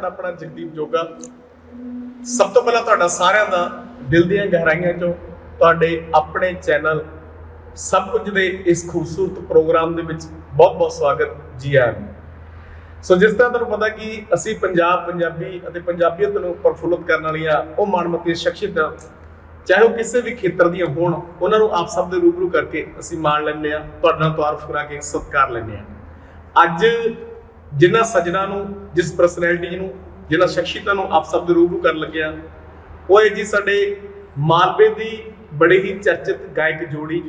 ਤੁਹਾਡਾ ਆਪਣਾ ਜਗਦੀਪ ਜੋਗਾ। ਸਭ ਤੋਂ ਪਹਿਲਾਂ ਤੁਹਾਡਾ ਸਾਰਿਆਂ ਦਾ ਦਿਲ ਦੀਆਂ ਗਹਿਰਾਈਆਂ ਚੋਂ ਤੁਹਾਡੇ ਆਪਣੇ ਚੈਨਲ ਸਭ ਕੁਝ ਦੇ ਇਸ ਖੂਬਸੂਰਤ ਪ੍ਰੋਗਰਾਮ ਦੇ ਵਿੱਚ ਬਹੁਤ-ਬਹੁਤ ਸਵਾਗਤ ਜੀ ਆਇਆਂ ਨੂੰ ਸੋ ਜਿਸ ਤਰ੍ਹਾਂ ਤੁਹਾਨੂੰ ਪਤਾ ਕਿ ਅਸੀਂ ਪੰਜਾਬ, ਪੰਜਾਬੀ ਅਤੇ ਪੰਜਾਬੀਅਤ ਨੂੰ ਪ੍ਰਫੁੱਲਤ ਕਰਨ ਵਾਲੀਆਂ ਉਹ ਮਾਣਮੱਤੀਆਂ ਸ਼ਖਸੀਅਤਾਂ ਚਾਹੇ ਉਹ ਕਿਸੇ ਵੀ ਖੇਤਰ ਦੀਆਂ ਹੋਣ, ਉਹਨਾਂ ਨੂੰ ਆਪ ਸਭ ਦੇ ਰੂਬਰੂ ਕਰਕੇ ਅਸੀਂ ਮਾਣ ਲੈਂਦੇ ਆ ਤੁਹਾਡੇ ਨਾਲ ਤਾਰਫ ਕਰਾ ਕੇ ਸਤਿਕਾਰ ਲੈਂਦੇ ਆ ਅੱਜ ਜਿਨ੍ਹਾਂ ਸੱਜਣਾ ਨੂੰ ਜਿਸ ਪਰਸਨੈਲਿਟੀ ਨੂੰ ਜਿਨ੍ਹਾਂ ਸ਼ਖਸੀਅਤਾਂ ਨੂੰ ਆਪ ਸਭ ਦੇ ਰੂਬਰੂ ਕਰਨ ਲੱਗਿਆ ਉਹ ਹੈ ਜੀ ਸਾਡੇ ਮਾਲਵੇ ਦੀ ਬੜੇ ਹੀ ਚਰਚਿਤ ਗਾਇਕ ਜੋੜੀ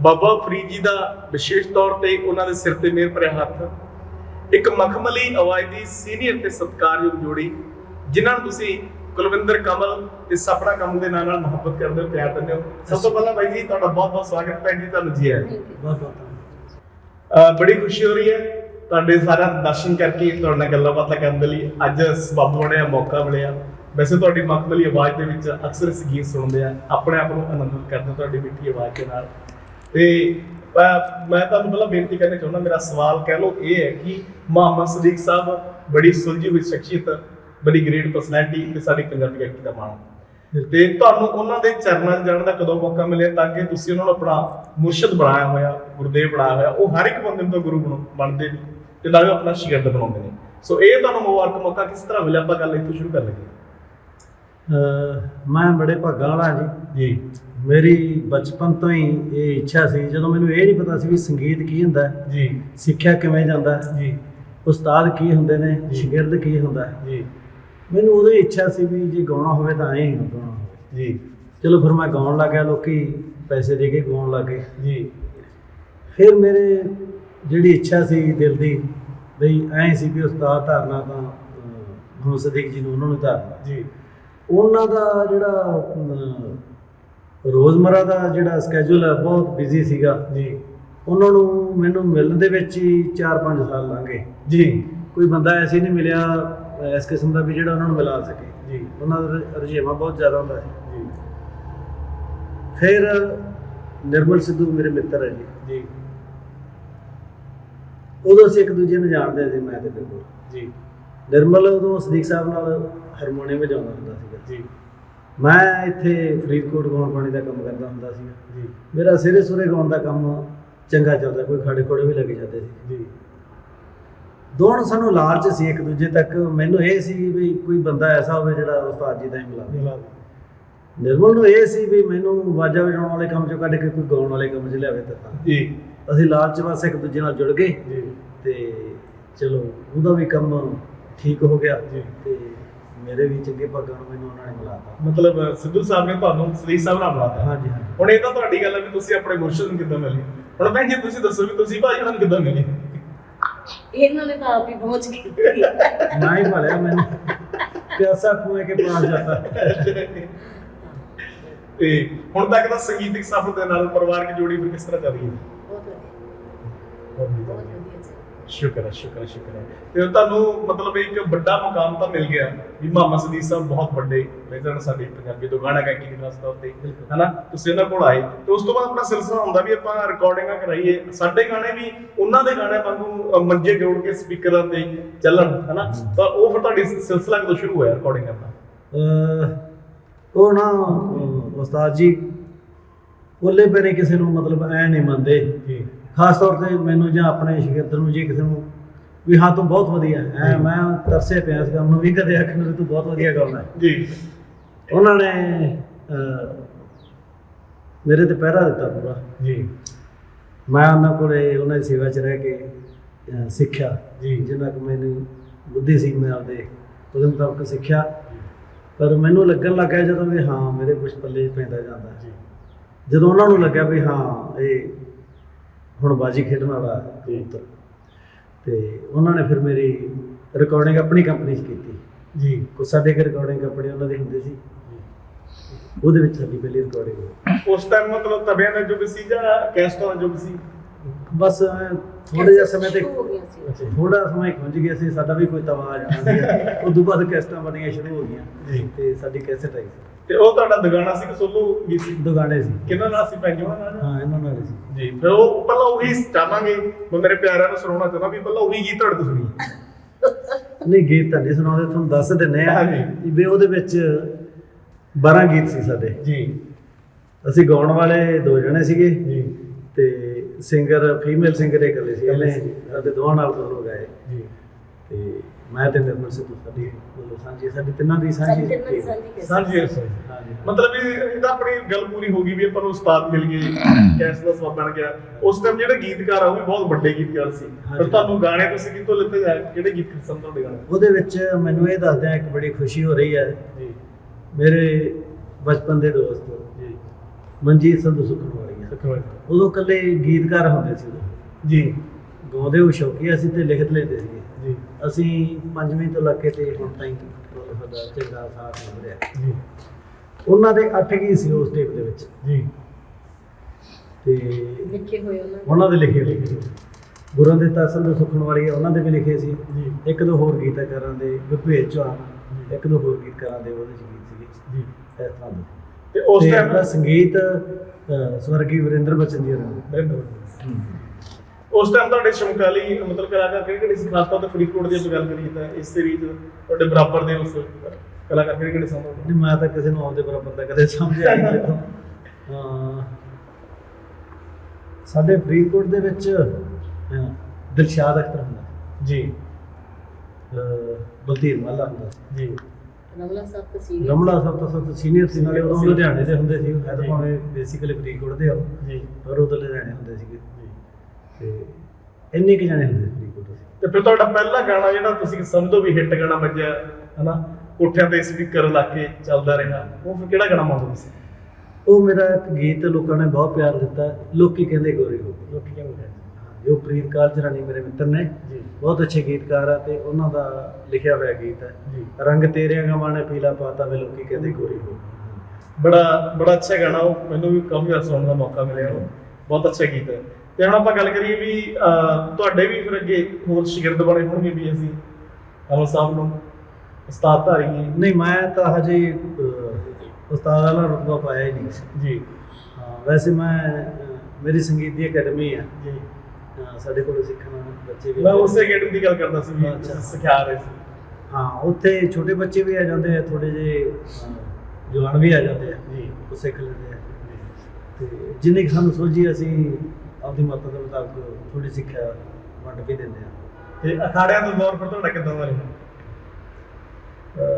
ਬਾਬਾ ਫਰੀਦ ਜੀ ਦਾ ਵਿਸ਼ੇਸ਼ ਤੌਰ ਤੇ ਉਹਨਾਂ ਦੇ ਸਿਰ ਤੇ ਮੇਰ ਭਰਿਆ ਹੱਥ ਇੱਕ ਮਖਮਲੀ ਆਵਾਜ਼ ਦੀ ਸੀਨੀਅਰ ਤੇ ਸਤਿਕਾਰਯੋਗ ਜੋੜੀ ਜਿਨ੍ਹਾਂ ਨੂੰ ਤੁਸੀਂ ਕੁਲਵਿੰਦਰ ਕਮਲ ਤੇ ਸਪਨਾ ਕਮਲ ਦੇ ਨਾਂ ਨਾਲ ਮੁਹੱਬਤ ਕਰਦੇ ਹੋ ਪਿਆਰ ਦਿੰਦੇ ਹੋ। ਸਭ ਤੋਂ ਪਹਿਲਾਂ ਬਾਈ ਜੀ ਤੁਹਾਡਾ ਬਹੁਤ ਬਹੁਤ ਸਵਾਗਤ ਭੈਣ ਜੀ ਤੁਹਾਨੂੰ ਜੀ ਆਇਆਂ ਬਹੁਤ ਬਹੁਤ ਬੜੀ ਖੁਸ਼ੀ ਹੋ ਰਹੀ ਹੈ। ਤੁਹਾਡੇ ਸਾਰਿਆਂ ਦਰਸ਼ਨ ਕਰਕੇ ਤੁਹਾਡੇ ਨਾਲ ਗੱਲਾਂ ਬਾਤਾਂ ਕਰਨ ਦੇ ਲਈ ਅੱਜ ਸਬੱਬ ਬਣਿਆ, ਮੌਕਾ ਮਿਲਿਆ। ਵੈਸੇ ਤੁਹਾਡੀ ਮਖਮਲੀ ਆਵਾਜ਼ ਦੇ ਵਿੱਚ ਅਕਸਰ ਅਸੀਂ ਗੀਤ ਸੁਣਦੇ ਆ। ਆਪਣੇ ਆਪ ਨੂੰ ਆਨੰਦਿਤ ਕਰਦੇ ਹਾਂ ਤੁਹਾਡੀ ਮਿੱਠੀ ਆਵਾਜ਼ ਦੇ ਨਾਲ। ਤੇ ਮੈਂ ਤੁਹਾਨੂੰ ਪਹਿਲਾਂ ਬੇਨਤੀ ਕਰਨੀ ਚਾਹੁੰਦਾ, ਮੇਰਾ ਸਵਾਲ ਕਹਿ ਲਓ ਇਹ ਹੈ ਕਿ ਮੁਹੰਮਦ ਸਦੀਕ ਸਾਹਿਬ ਬੜੀ ਸੁਲਝੀ ਹੋਈ ਸ਼ਖਸੀਅਤ, ਬੜੀ ਗ੍ਰੇਟ ਪਰਸਨੈਲਿਟੀ ਤੇ ਸਾਡੀ ਪੰਜਾਬੀ ਗਾਇਕੀ ਦਾ ਮਾਣ। ਤੇ ਤੁਹਾਨੂੰ ਉਹਨਾਂ ਦੇ ਚਰਨਾਂ 'ਚ ਜਾਣ ਦਾ ਕਦੋਂ ਮੌਕਾ ਮਿਲਿਆ ਤਾਂ ਕਿ ਤੁਸੀਂ ਉਹਨਾਂ ਨੂੰ ਆਪਣਾ ਮੁਰਸ਼ਿਦ ਬਣਾਇਆ ਹੋਇਆ, ਗੁਰਦੇਵ ਬਣਾਇਆ ਹੋਇਆ, ਉਹ ਹਰ ਇੱਕ ਬੰਦੇ ਨੂੰ ਤਾਂ ਗੁਰੂ ਬਣੋ- ਬਣਦੇ ਨੇ। ਤੇ ਨਾਲੇ ਆਪਣਾ ਸ਼ਾਗਿਰਦ ਬਣਾਉਂਦੇ ਨੇ। ਸੋ ਇਹ ਤੁਹਾਨੂੰ ਮੁਬਾਰਕ ਮੌਕਾ ਕਿਸ ਤਰ੍ਹਾਂ ਮਿਲਿਆ? ਆਪਾਂ ਗੱਲ ਇੱਥੋਂ ਸ਼ੁਰੂ ਕਰ ਲਈਏ। ਮੈਂ ਬੜੇ ਭਾਗਾਂ ਵਾਲਾ ਜੀ। ਜੀ। ਮੇਰੀ ਬਚਪਨ ਤੋਂ ਹੀ ਇਹ ਇੱਛਾ ਸੀ। ਜਦੋਂ ਮੈਨੂੰ ਇਹ ਨਹੀਂ ਪਤਾ ਸੀ ਵੀ ਸੰਗੀਤ ਕੀ ਹੁੰਦਾ ਹੈ ਜੀ। ਸਿੱਖਿਆ ਕਿਵੇਂ ਜਾਂਦਾ ਹੈ ਜੀ। ਉਸਤਾਦ ਕੀ ਹੁੰਦੇ ਨੇ। ਸ਼ਾਗਿਰਦ ਕੀ ਹੁੰਦਾ ਹੈ। ਜੀ। ਮੈਨੂੰ ਉਦੋਂ ਹੀ ਇੱਛਾ ਸੀ ਵੀ ਜੇ ਗਾਉਣਾ ਹੋਵੇ ਤਾਂ ਐਂ ਹੀ ਗਾਉਣਾ ਹੋਵੇ। ਜੀ। ਚਲੋ ਫਿਰ ਮੈਂ ਗਾਉਣ ਲੱਗਿਆ। ਲੋਕੀ ਪੈਸੇ ਦੇ ਕੇ ਗਾਉਣ ਲੱਗੇ ਜੀ। ਫਿਰ ਮੇਰੇ ਜਿਹੜੀ ਇੱਛਾ ਸੀ ਦਿਲ ਦੀ ਬਈ ਐਂ ਸੀ ਵੀ ਉਸਤਾਦ ਧਾਰਨਾ ਤਾਂ ਮੁਹੰਮਦ ਸਦੀਕ ਜੀ ਨੂੰ ਉਹਨਾਂ ਨੂੰ ਧਾਰਨਾ। ਜੀ। ਉਹਨਾਂ ਦਾ ਜਿਹੜਾ ਰੋਜ਼ਮਰਾ ਦਾ ਜਿਹੜਾ ਸਕੇਜੂਲ ਹੈ ਬਹੁਤ ਬਿਜ਼ੀ ਸੀਗਾ। ਜੀ। ਉਹਨਾਂ ਨੂੰ ਮੈਨੂੰ ਮਿਲਣ ਦੇ ਵਿੱਚ ਹੀ 4-5 ਸਾਲ ਲੰਘੇ ਜੀ। ਕੋਈ ਬੰਦਾ ਐਸੀ ਨਹੀਂ ਮਿਲਿਆ ਇਸ ਕਿਸਮ ਦਾ ਵੀ ਜਿਹੜਾ ਉਹਨਾਂ ਨੂੰ ਮਿਲਾ ਸਕੇ। ਜੀ। ਉਹਨਾਂ ਦਾ ਰੁਝੇਵਾਂ ਬਹੁਤ ਜ਼ਿਆਦਾ ਹੁੰਦਾ ਸੀ। ਜੀ। ਫਿਰ ਨਿਰਮਲ ਸਿੱਧੂ ਮੇਰੇ ਮਿੱਤਰ ਹੈ ਜੀ। ਜੀ। ਉਦੋਂ ਅਸੀਂ ਇੱਕ ਦੂਜੇ ਨੂੰ ਜਾਣਦੇ ਸੀ ਮੈਂ ਤੇ ਬਿਲਕੁਲ। ਜੀ। ਨਿਰਮਲ ਉਦੋਂ ਸਦੀਕ ਸਾਹਿਬ ਨਾਲ ਹਾਰਮੋਨੀਅਮ ਵਜਾਉਂਦਾ ਹੁੰਦਾ ਸੀਗਾ। ਜੀ। ਮੈਂ ਇੱਥੇ ਫਰੀਦਕੋਟ ਗਾਉਣ ਪਾਣੀ ਦਾ ਕੰਮ ਕਰਦਾ ਹੁੰਦਾ ਸੀਗਾ। ਜੀ। ਮੇਰਾ ਸਿਰੇ ਸੁਰੇ ਗਾਉਣ ਦਾ ਕੰਮ ਚੰਗਾ ਚੱਲਦਾ ਕੋਈ ਖਾੜੇ ਖੋੜੇ ਵੀ ਲੱਗ ਜਾਂਦੇ ਸੀ। ਜੀ। ਦੋਣ ਸਾਨੂੰ ਲਾਲਚ ਸੀ ਇੱਕ ਦੂਜੇ ਤੱਕ। ਮੈਨੂੰ ਇਹ ਸੀ ਵੀ ਕੋਈ ਬੰਦਾ ਐਸਾ ਹੋਵੇ ਜਿਹੜਾ ਉਸਤਾਦ ਜੀ ਦਾ ਹੀ ਮਿਲਾਵੇ ਮਿਲਾ। ਨਿਰਮਲ ਨੂੰ ਇਹ ਸੀ ਵੀ ਮੈਨੂੰ ਵਾਜਾ ਵਜਾਉਣ ਵਾਲੇ ਕੰਮ ਚੋਂ ਕੱਢ ਕੇ ਕੋਈ ਗਾਉਣ ਵਾਲੇ ਕੰਮ 'ਚ ਲਿਆਵੇ ਤਾਂ। ਜੀ। ਅਸੀਂ ਲਾਲਚ ਵਾਸਤੇ ਇੱਕ ਦੂਜੇ ਨਾਲ ਜੁੜ ਗਏ। ਜੀ। ਤੇ ਚਲੋ ਉਹਦਾ ਵੀ ਕੰਮ ਠੀਕ ਹੋ ਗਿਆ। ਜੀ। ਤੇ ਮੇਰੇ ਵੀ ਚੰਗੇ ਭਾਗਾਂ ਨੂੰ ਮੈਨੂੰ ਉਹਨਾਂ ਨੇ ਮਿਲਾਤਾ। ਮਤਲਬ ਸਿੱਧੂ ਸਾਹਿਬ ਨੇ ਤੁਹਾਨੂੰ ਸਦੀਕ ਸਾਹਿਬ ਨਾਲ ਬੁਲਾਤਾ ਹਾਂਜੀ ਹਾਂਜੀ। ਹੁਣ ਇਹ ਤਾਂ ਤੁਹਾਡੀ ਗੱਲ ਹੈ ਵੀ ਤੁਸੀਂ ਆਪਣੇ ਮੁਰਸ਼ਿਦ ਨੂੰ ਕਿੱਦਾਂ ਮਿਲੇ? ਹੁਣ ਭੈਣ ਜੀ ਤੁਸੀਂ ਦੱਸੋ ਵੀ ਤੁਸੀਂ ਭਾਈ ਉਹਨਾਂ ਨੂੰ ਕਿੱਦਾਂ ਮਿਲੇ? ਇਹਨਾਂ ਨੇ ਤਾਂ ਆਪ ਹੀ ਪਹੁੰਚ ਕੀਤੀ ਨਾ ਹੀ ਭਾਲਿਆ ਮੈਨੂੰ। ਪਿਆਸਾ ਕੁਐਂ ਕੇ ਪਾਸ ਜਾਂਦਾ ਤੇ ਹੁਣ ਤੱਕ ਦਾ ਸੰਗੀਤਿਕ ਸਫ਼ਰ ਦੇ ਨਾਲ ਪਰਿਵਾਰਕ ਜੋੜੀ ਫਿਰ ਕਿਸ ਤਰ੍ਹਾਂ ਚੱਲ ਰਹੀ ਹੈ ਬਹੁਤ ਵਧੀਆ ਜੀ ਸ਼ੁਕਰ ਹੈ ਸ਼ੁਕਰ ਹੈ ਸ਼ੁਕਰ ਹੈ। ਤੇ ਤੁਹਾਨੂੰ ਮਤਲਬ ਇੱਕ ਵੱਡਾ ਮੁਕਾਮ ਤਾਂ ਮਿਲ ਗਿਆ ਵੀ ਮੁਹੰਮਦ ਸਦੀਕ ਸਾਹਿਬ ਬਹੁਤ ਵੱਡੇ ਲੈਜੈਂਡ ਸਾਡੇ ਪੰਜਾਬੀ ਤੋਂ ਗਾਣਾ ਗਾਇਕੀ ਦੇ ਖਾਸ ਤੌਰ ਤੇ ਹਨਾ? ਤੁਸੀਂ ਇਹਨਾਂ ਕੋਲ ਆਏ ਤੇ ਉਸ ਤੋਂ ਬਾਅਦ ਆਪਣਾ ਸਿਲਸਿਲਾ ਹੁੰਦਾ ਵੀ ਆਪਾਂ ਰਿਕਾਰਡਿੰਗਾਂ ਕਰਾਈਏ। ਸਾਡੇ ਗਾਣੇ ਵੀ ਉਹਨਾਂ ਦੇ ਗਾਣੇ ਵਾਂਗੂ ਮੰਜੇ ਜੋੜ ਕੇ ਸਪੀਕਰਾਂ ਤੇ ਚੱਲਣ ਹਨਾ? ਤਾਂ ਉਹ ਫਿਰ ਤੁਹਾਡੀ ਸਿਲਸਿਲਾ ਕਦੋਂ ਸ਼ੁਰੂ ਹੋਇਆ ਰਿਕਾਰਡਿੰਗ ਕਰਨਾ ਉਹ ਨਾ ਉਸਤਾਦ ਜੀ ਉਹਲੇ ਪੈਰੇ ਕਿਸੇ ਨੂੰ ਮਤਲਬ ਐ ਨਹੀਂ ਮੰਨਦੇ। ਜੀ। ਖਾਸ ਤੌਰ ਤੇ ਮੈਨੂੰ ਜਾਂ ਆਪਣੇ ਸ਼ਾਗਿਰਦ ਨੂੰ ਜੀ ਕਿਸੇ ਨੂੰ ਵੀ ਹਾਂ ਤੂੰ ਬਹੁਤ ਵਧੀਆ ਹੈ। ਐਂ ਮੈਂ ਤਰਸੇ ਪਿਆ ਸੀ ਕੰਮ ਨੂੰ ਵੀ ਕਦੇ ਆਖਣ ਵੀ ਤੂੰ ਬਹੁਤ ਵਧੀਆ ਗਾਉਂਦਾ ਹੈ। ਜੀ। ਉਹਨਾਂ ਨੇ ਮੇਰੇ ਤੇ ਪਹਿਰਾ ਦਿੱਤਾ ਪੂਰਾ। ਜੀ। ਮੈਂ ਉਹਨਾਂ ਕੋਲੇ ਉਹਨਾਂ ਦੀ ਸੇਵਾ 'ਚ ਰਹਿ ਕੇ ਸਿੱਖਿਆ। ਜੀ। ਜਿੰਨਾ ਕੁ ਮੈਨੂੰ ਬੁੱਧੀ ਸੀ ਮੈਂ ਆਪਦੇ ਉਹਦੇ ਮੁਤਾਬਕ ਸਿੱਖਿਆ। ਪਰ ਮੈਨੂੰ ਲੱਗਣ ਲੱਗਾ ਜਦੋਂ ਵੀ ਹਾਂ ਮੇਰੇ ਕੁਝ ਪੱਲੇ ਪੈਂਦਾ ਜਾਂਦਾ। ਜੀ। ਜਦੋਂ ਉਹਨਾਂ ਨੂੰ ਲੱਗਿਆ ਵੀ ਹਾਂ ਇਹ ਹੁਣ ਬਾਜੀ ਖੇਡਣ ਵਾਲਾ ਕਬੂਤਰ। ਤੇ ਉਹਨਾਂ ਨੇ ਫਿਰ ਮੇਰੀ ਰਿਕਾਰਡਿੰਗ ਆਪਣੀ ਕੰਪਨੀ 'ਚ ਕੀਤੀ। ਜੀ। ਕੋ ਸਾਡੇ ਕੇ ਰਿਕਾਰਡਿੰਗ ਕੰਪਨੀ ਉਹਨਾਂ ਦੀ ਹੁੰਦੀ ਸੀ। ਉਹਦੇ ਵਿੱਚ ਸਾਡੀ ਪਹਿਲੀ ਰਿਕਾਰਡਿੰਗ ਹੋਈ। ਉਸ ਟਾਈਮ ਮਤਲਬ ਤਬਿਆਂ ਦਾ ਯੁੱਗ ਸੀ ਜਾਂ ਕੈਸਟਾਂ ਦਾ ਯੁੱਗ ਸੀ? ਬਸ ਥੋੜੇ ਜਿਹਾ ਸਮੇਂ ਤੇ ਥੋੜਾ ਸਮਾਂ ਖੁੰਝ ਗਿਆ ਸੀ ਸਾਡਾ ਵੀ ਕੋਈ ਤਵਾ ਆ ਜਾਣਾ ਸੀ ਉਦੋਂ ਬਾਅਦ ਕੈਸਟਾਂ ਬਣੀਆਂ ਸ਼ੁਰੂ ਹੋ ਗਈਆਂ। ਤੇ ਸਾਡੀ ਕੈਸਟ ਆਈ ਸੀ। ਤੇ ਉਹ ਤੁਹਾਡਾ ਦੁਗਾਣਾ ਸੀ ਕਿ ਸੋਲੋ ਵੀ ਸੀ? ਦੁਗਾਣੇ ਸੀ। ਕਿਹਨਾਂ ਨਾਲ ਸੀ ਭੈਣ ਜੀ? ਉਹਨਾਂ ਨਾਲ? ਹਾਂ ਇਹਨਾਂ ਨਾਲ ਸੀ। ਜੀ ਫਿਰ ਉਹ ਪਹਿਲਾਂ ਉਹੀ ਚਾਹਾਂਗੇ ਮੈਂ ਮੇਰੇ ਪਿਆਰਿਆਂ ਨੂੰ ਸੁਣਾਉਣਾ ਚਾਹੁੰਦਾ ਵੀ ਪਹਿਲਾਂ ਉਹੀ ਗੀਤ ਤੁਹਾਡੇ ਤੋਂ ਸੁਣੀਏ। ਨਹੀਂ ਗੀਤ ਤਾਂ ਨਹੀਂ ਸੁਣਾਉਂਦੇ ਤੁਹਾਨੂੰ ਦੱਸ ਦਿੰਨੇ ਆ ਹਾਂਜੀ। ਵੀ ਉਹਦੇ ਵਿੱਚ 12 ਗੀਤ ਸੀ ਸਾਡੇ। ਜੀ। ਅਸੀਂ ਗਾਉਣ ਵਾਲੇ ਦੋ ਜਣੇ ਸੀਗੇ ਜੀ। ਤੇ ਸਿੰਗਰ ਫੀਮੇਲ ਸਿੰਗਰ ਇੱਕ ਇਕੱਲੇ ਸੀ ਸੀ। ਸਾਡੇ ਦੋਵਾਂ ਨਾਲ ਦੋਨੋਂ ਗਾਏ। ਜੀ। ਤੇ ਮੈਂ ਤੇ ਨਿਰਮਲ ਸਿੱਧੂ ਸਾਡੀ ਮਤਲਬ ਸਾਂਝੀ ਸਾਡੀ ਤਿੰਨਾਂ ਦੀ ਸਾਂਝੀ ਸਾਡੀ ਤਿੰਨਾਂ ਦੀ ਸਾਂਝੀ ਸਾਂਝੀ ਰਸੋਈ ਹਾਂਜੀ ਮਤਲਬ ਇਹ ਇਹ ਤਾਂ ਆਪਣੀ ਗੱਲ ਪੂਰੀ ਹੋ ਗਈ ਵੀ ਆਪਾਂ ਨੂੰ ਉਸਤਾਦ ਮਿਲ ਗਏ ਕੈਸ ਦਾ ਸਵਾਬ ਬਣ ਗਿਆ। ਉਸ ਟਾਈਮ ਜਿਹੜੇ ਗੀਤਕਾਰ ਆ ਉਹ ਵੀ ਬਹੁਤ ਵੱਡੇ ਗੀਤਕਾਰ ਸੀ। ਪਰ। ਤੁਹਾਨੂੰ ਗਾਣੇ ਤੁਸੀਂ ਕਿੱਥੋਂ ਲਿੱਤੇ ਜਾਏ ਕਿਹੜੇ ਗੀਤ ਪਸੰਦ ਤੁਹਾਡੇ ਗਾਣੇ? ਉਹਦੇ ਵਿੱਚ ਮੈਨੂੰ ਇਹ ਦੱਸਦਿਆਂ ਇੱਕ ਬੜੀ ਖੁਸ਼ੀ ਹੋ ਰਹੀ ਹੈ। ਜੀ। ਮੇਰੇ ਬਚਪਨ ਦੇ ਦੋਸਤ ਜੀ। ਮਨਜੀਤ ਸੰਧੂ ਸੁਖਨ ਵਾਲੀਆ ਸੁਖਮਨ ਉਦੋਂ ਕੱਲੇ ਗੀਤਕਾਰ ਹੁੰਦੇ ਸੀ। ਜੀ। ਗਾਉਂਦੇ ਉਹ ਸ਼ੌਕੀ ਅਸੀਂ ਤੇ ਲਿਖਤ ਲੈਂਦੇ ਸੀਗੇ ਜੀ ਅਸੀਂ ਪੰਜਵੀਂ ਤੋਂ ਲੱਗ ਕੇ ਤੇ ਹੁਣ ਤਾਈਂ ਸਾਡਾ ਚੰਗਾ ਸਾਥ ਮਿਲ ਰਿਹਾ। ਜੀ। ਉਹਨਾਂ ਦੇ ਅੱਠ ਗੀਤ ਸੀ ਉਸ ਟੇਪ ਦੇ ਵਿੱਚ? ਜੀ। ਤੇ ਲਿਖੇ ਹੋਏ ਉਹਨਾਂ ਉਹਨਾਂ ਦੇ ਲਿਖੇ ਹੋਏ। ਗੁਰਾਂ ਦੇ ਤਾਸਨ ਦੇ ਸੁਖਣ ਵਾਲੀ ਉਹਨਾਂ ਦੇ ਵੀ ਲਿਖੇ ਸੀ। ਜੀ। ਇੱਕ ਦੋ ਹੋਰ ਗੀਤਕਾਰਾਂ ਦੇ ਵਿਭੇਦ ਚੌਹਾਨ ਇੱਕ ਦੋ ਹੋਰ ਗੀਤਕਾਰਾਂ ਦੇ ਉਹਦੇ ਚ ਗੀਤ ਸੀਗੇ। ਜੀ। ਇਸ ਤਰ੍ਹਾਂ ਦੇ। ਤੇ ਉਸ ਟਾਈਮ ਦਾ ਸੰਗੀਤ ਸਵਰਗੀ ਵਰਿੰਦਰ ਬਚਨ ਜੀ ਹੋਰਾਂ ਨੇ ਉਸ ਟਾਈਮ ਤੁਹਾਡੇ ਸ਼ਮਕਾਲੀ ਮਤਲਬ ਕਲਾਕਾਰ ਕਿਹੜੇ ਕਿਹੜੇ ਸੀ? ਖਾਸ ਤੌਰ ਤੇ ਫਰੀਦਕੋਟ ਦੀ ਜੇ ਗੱਲ ਕਰੀਏ ਤਾਂ ਇਸ ਸੀਰੀਜ਼ ਤੁਹਾਡੇ ਬਰਾਬਰ ਦੇ ਉਸ ਕਲਾਕਾਰ ਕਿਹੜੇ ਕਿਹੜੇ ਸਨ ਨਹੀਂ ਮੈਂ ਤਾਂ ਕਿਸੇ ਨੂੰ ਆਪਦੇ ਬਰਾਬਰ ਦਾ ਕਦੇ ਸਮਝਿਆ ਨਹੀਂ ਦੇਖੋ ਹਾਂ ਸਾਡੇ ਫਰੀਦਕੋਟ ਦੇ ਵਿੱਚ ਦਿਲਸ਼ਾਦ ਅਖਤਰ ਹੁੰਦਾ ਜੀ। ਅਹ, ਬਲਧੀਰ ਮਾਲਾ ਹੁੰਦਾ ਜੀ। ਰਮਲਾ ਸਾਹਿਬ ਤਸੀਰ ਰਮਲਾ ਸਭ ਤੋਂ ਸਭ ਤੋਂ ਸੀਨੀਅਰ ਸੀ ਨਾਲੇ ਉਦੋਂ। ਲੁਧਿਆਣੇ ਦੇ ਹੁੰਦੇ ਸੀ। ਹੈ ਤਾਂ। ਭਾਵੇਂ ਬੇਸਿਕਲੀ ਫਰੀਦਕੋਟ ਦੇ ਹੋ ਜੀ। ਪਰ ਉਹ ਤਾਂ ਲੁਧਿਆਣੇ ਹੁੰਦੇ ਸੀਗੇ। ਤੇ ਇੰਨੇ ਕੁ ਜਾਣੇ ਹੁੰਦੇ ਸੀ ਫਰੀਦਕੋਟ ਅਸੀਂ ਤੇ ਫਿਰ ਤੁਹਾਡਾ ਪਹਿਲਾ ਗਾਣਾ ਜਿਹੜਾ ਤੁਸੀਂ ਸਮਝੋ ਵੀ ਹਿੱਟ ਗਾਣਾ ਵੱਜਿਆ ਹਨਾ? ਕੋਠਿਆਂ ਤੇ ਸਪੀਕਰ ਲਾ ਕੇ ਚੱਲਦਾ ਰਿਹਾ। ਉਹ ਫਿਰ ਕਿਹੜਾ ਗਾਣਾ ਮੰਗਦੇ ਸੀ? ਉਹ ਮੇਰਾ ਇੱਕ ਗੀਤ ਲੋਕਾਂ ਨੇ ਬਹੁਤ ਪਿਆਰ ਦਿੱਤਾ ਲੋਕੀ ਕਹਿੰਦੇ ਗੋਰੀ ਹੋ ਲੋਕੀ ਕਹਿੰਦੇ? ਜੋ ਪ੍ਰੀਤ ਕਾਲਜ ਰਾਣੀ ਮੇਰੇ ਮਿੱਤਰ ਨੇ ਜੀ। ਬਹੁਤ ਅੱਛੇ ਗੀਤਕਾਰ ਆ ਤੇ ਉਹਨਾਂ ਦਾ ਲਿਖਿਆ ਹੋਇਆ ਗੀਤ ਹੈ ਜੀ। ਰੰਗ ਤੇਰਿਆਂ ਨੇ ਪੀਲਾ ਪਾਤਾ ਵੇ ਲੋਕੀ ਕਹਿੰਦੇ ਗੋਰੀ ਹੋ ਬੜਾ ਬੜਾ ਅੱਛਾ ਗਾਣਾ। ਉਹ ਮੈਨੂੰ ਵੀ ਕਾਫੀ ਵਾਰ ਸੁਣਨ ਦਾ ਮੌਕਾ ਮਿਲਿਆ। ਉਹ ਬਹੁਤ ਅੱਛਾ ਗੀਤ ਹੈ। ਤੇ ਹੁਣ ਆਪਾਂ ਗੱਲ ਕਰੀਏ ਵੀ ਅਹ, ਤੁਹਾਡੇ ਵੀ ਫਿਰ ਅੱਗੇ ਹੋਰ ਸ਼ਾਗਿਰਦ ਬਣੇ ਹੋਣਗੇ ਵੀ ਅਸੀਂ ਅਮਰ ਸਾਹਿਬ ਨੂੰ? ਉਸਤਾਦ ਧਾਰੀਏ ਨਹੀਂ ਮੈਂ ਤਾਂ ਹਜੇ ਅਹ, ਉਸਤਾਦ ਵਾਲਾ ਰੁਤਬਾ ਪਾਇਆ ਹੀ ਨਹੀਂ ਸੀ। ਜੀ। ਹਾਂ ਵੈਸੇ ਮੈਂ ਅਹ, ਮੇਰੀ ਸੰਗੀਤ ਦੀ ਅਕੈਡਮੀ ਹੈ। ਜੀ। ਸਾਡੇ ਕੋਲ ਸਿੱਖਣ ਬੱਚੇ ਵੀ ਮੈਂ ਉਸੇ ਅਕੈਡਮੀ ਦੀ ਗੱਲ ਕਰਦਾ ਸੀ ਵੀ ਅੱਛਾ। ਤੁਸੀਂ ਸਿਖਾ ਰਹੇ ਸੀ। ਹਾਂ ਉੱਥੇ ਛੋਟੇ ਬੱਚੇ ਵੀ ਆ ਜਾਂਦੇ ਆ ਥੋੜੇ ਜਿਹੇ ਅਹ, ਜਵਾਨ ਵੀ ਆ ਜਾਂਦੇ ਆ। ਜੀ। ਉਹ ਸਿੱਖ ਲੈਂਦੇ ਆ। ਤੇ ਜਿੰਨੇ ਕੁ ਸਾਨੂੰ ਸੋਝੀ ਅਸੀਂ ਆਪਦੀ ਮਤਾਂ ਦੇ ਮੁਤਾਬਕ ਥੋੜੀ ਸਿੱਖਿਆ ਵੰਡ ਕੇ ਦਿੰਦੇ ਆ। ਤੇ ਅਖਾੜਿਆਂ ਦਾ ਦੌਰ ਫਿਰ ਤੁਹਾਡਾ ਕਿੱਦਾਂ ਦਾ ਰਿਹਾ?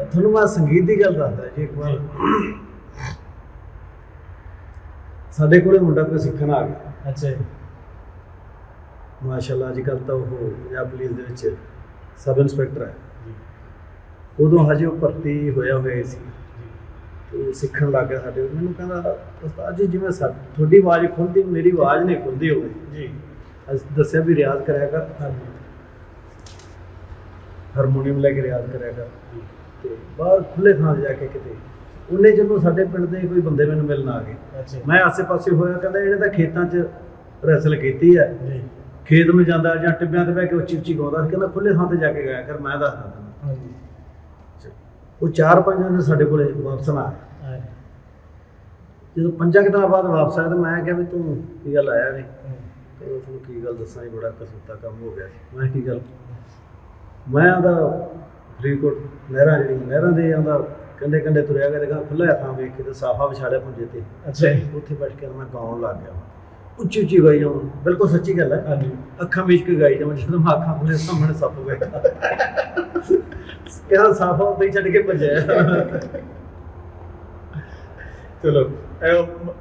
ਤੁਹਾਨੂੰ ਮੈਂ ਸੰਗੀਤ ਦੀ ਗੱਲ ਦੱਸਦਾ ਜੀ ਇੱਕ ਵਾਰ। ਸਾਡੇ ਕੋਲੇ ਮੁੰਡਾ ਕੋਈ ਸਿੱਖਣ ਆ ਗਿਆ। ਅੱਛਾ ਮਾਸ਼ਾਅੱਲਾ ਅੱਜ ਕੱਲ੍ਹ ਤਾਂ ਉਹ ਪੰਜਾਬ ਪੁਲਿਸ ਦੇ ਵਿੱਚ ਸਬ ਇੰਸਪੈਕਟਰ ਹੈ। ਜੀ। ਉਦੋਂ ਹਜੇ ਉਹ ਭਰਤੀ ਹੋਇਆ ਹੋਇਆ ਸੀ। ਤੇ ਸਿੱਖਣ ਲੱਗ ਗਿਆ ਸਾਡੇ ਕੋਲ। ਮੈਨੂੰ ਕਹਿੰਦਾ ਉਸਤਾਦ ਜੀ ਜਿਵੇਂ ਸਾ- ਤੁਹਾਡੀ ਆਵਾਜ਼ ਖੁੱਲਦੀ ਮੇਰੀ ਆਵਾਜ਼ ਨਹੀਂ ਖੁੱਲਦੀ ਹੋਵੇ। ਜੀ। ਅਸੀਂ ਦੱਸਿਆ ਵੀ ਰਿਆਜ਼ ਕਰਿਆ ਕਰ। ਹਾਂਜੀ। ਹਾਰਮੋਨੀਅਮ ਲੈ ਕੇ ਰਿਆਜ਼ ਕਰਿਆ ਕਰ। ਤੇ ਬਾਹਰ ਖੁੱਲੇ ਥਾਂ 'ਤੇ ਜਾ ਕੇ ਕਿਤੇ। ਉਹਨੇ ਜਦੋਂ ਸਾਡੇ ਪਿੰਡ ਦੇ ਕੋਈ ਬੰਦੇ ਮੈਨੂੰ ਮਿਲਣ ਆ ਗਏ। ਅੱਛਾ। ਮੈਂ ਆਸੇ-ਪਾਸੇ ਹੋਇਆ ਕਹਿੰਦਾ ਇਹਨੇ ਤਾਂ ਖੇਤਾਂ 'ਚ ਰੈਸਲ ਕੀਤੀ ਹੈ ਜੀ। ਖੇਤ ਨੂੰ ਜਾਂਦਾ ਜਾਂ ਟਿੱਬਿਆਂ ਤੇ ਬਹਿ ਕੇ ਉੱਚੀ ਉੱਚੀ ਗਾਉਂਦਾ ਸੀ। ਕਹਿੰਦਾ ਖੁੱਲੇ ਥਾਂ ਤੇ ਜਾ ਕੇ ਗਾਇਆ ਕਰ ਮੈਂ ਦੱਸਦਾ ਤੈਨੂੰ। ਹਾਂਜੀ। ਉਹ ਚਾਰ ਪੰਜ ਦਿਨ ਸਾਡੇ ਕੋਲੇ ਵਾਪਸ ਨਾ ਜਦੋਂ ਪੰਜਾਂ ਕੁ ਦਿਨਾਂ ਬਾਅਦ ਵਾਪਸ ਆਇਆ ਤਾਂ ਮੈਂ ਕਿਹਾ ਵੀ ਤੂੰ ਕੀ ਗੱਲ ਆਇਆ ਨਹੀਂ ਤੇ ਉਹ ਤੁਹਾਨੂੰ ਕੀ ਗੱਲ ਦੱਸਾਂ ਜੀ ਬੜਾ ਕਸੂਤਾ ਕੰਮ ਹੋ ਗਿਆ ਸੀ। ਮੈਂ ਕੀ ਗੱਲ? ਮੈਂ ਆਂਦਾ ਫਰੀਦਕੋਟ ਨਹਿਰਾਂ ਜਿਹੜੀ ਨਹਿਰਾਂ ਦੇ ਆਂਦਾ ਕੰਡੇ ਕੰਡੇ ਤੁਰਿਆ ਗਿਆ ਕਹਿੰਦਾ ਖੁੱਲਾ ਥਾਂ ਵੇਖ ਕੇ ਤੇ ਸਾਫਾ ਵਿਛਾੜਿਆ ਪੁੰਜੇ ਤੇ। ਅੱਛਾ ਉੱਥੇ ਬੈਠ ਕੇ ਮੈਂ ਗਾਉਣ ਲੱਗ ਗਿਆ। ਉੱਚੀ ਉੱਚੀ ਗਾਈ ਜਾਵਾਂ ਬਿਲਕੁਲ ਸੱਚੀ ਗੱਲ ਹੈ। ਹਾਂਜੀ। ਅੱਖਾਂ ਵਿੱਚ ਕੇ ਗਾਈ ਜਾਵਾਂ ਜਦੋਂ ਮੈਂ ਅੱਖਾਂ ਖੁੱਲੇ ਸਾਹਮਣੇ ਸੱਪ ਬੈਠਾ। ਕਹਿੰਦਾ ਸਾਫਾ ਉੱਤੇ ਛੱਡ ਕੇ ਭੱਜਿਆ। ਚਲੋ ਇਹ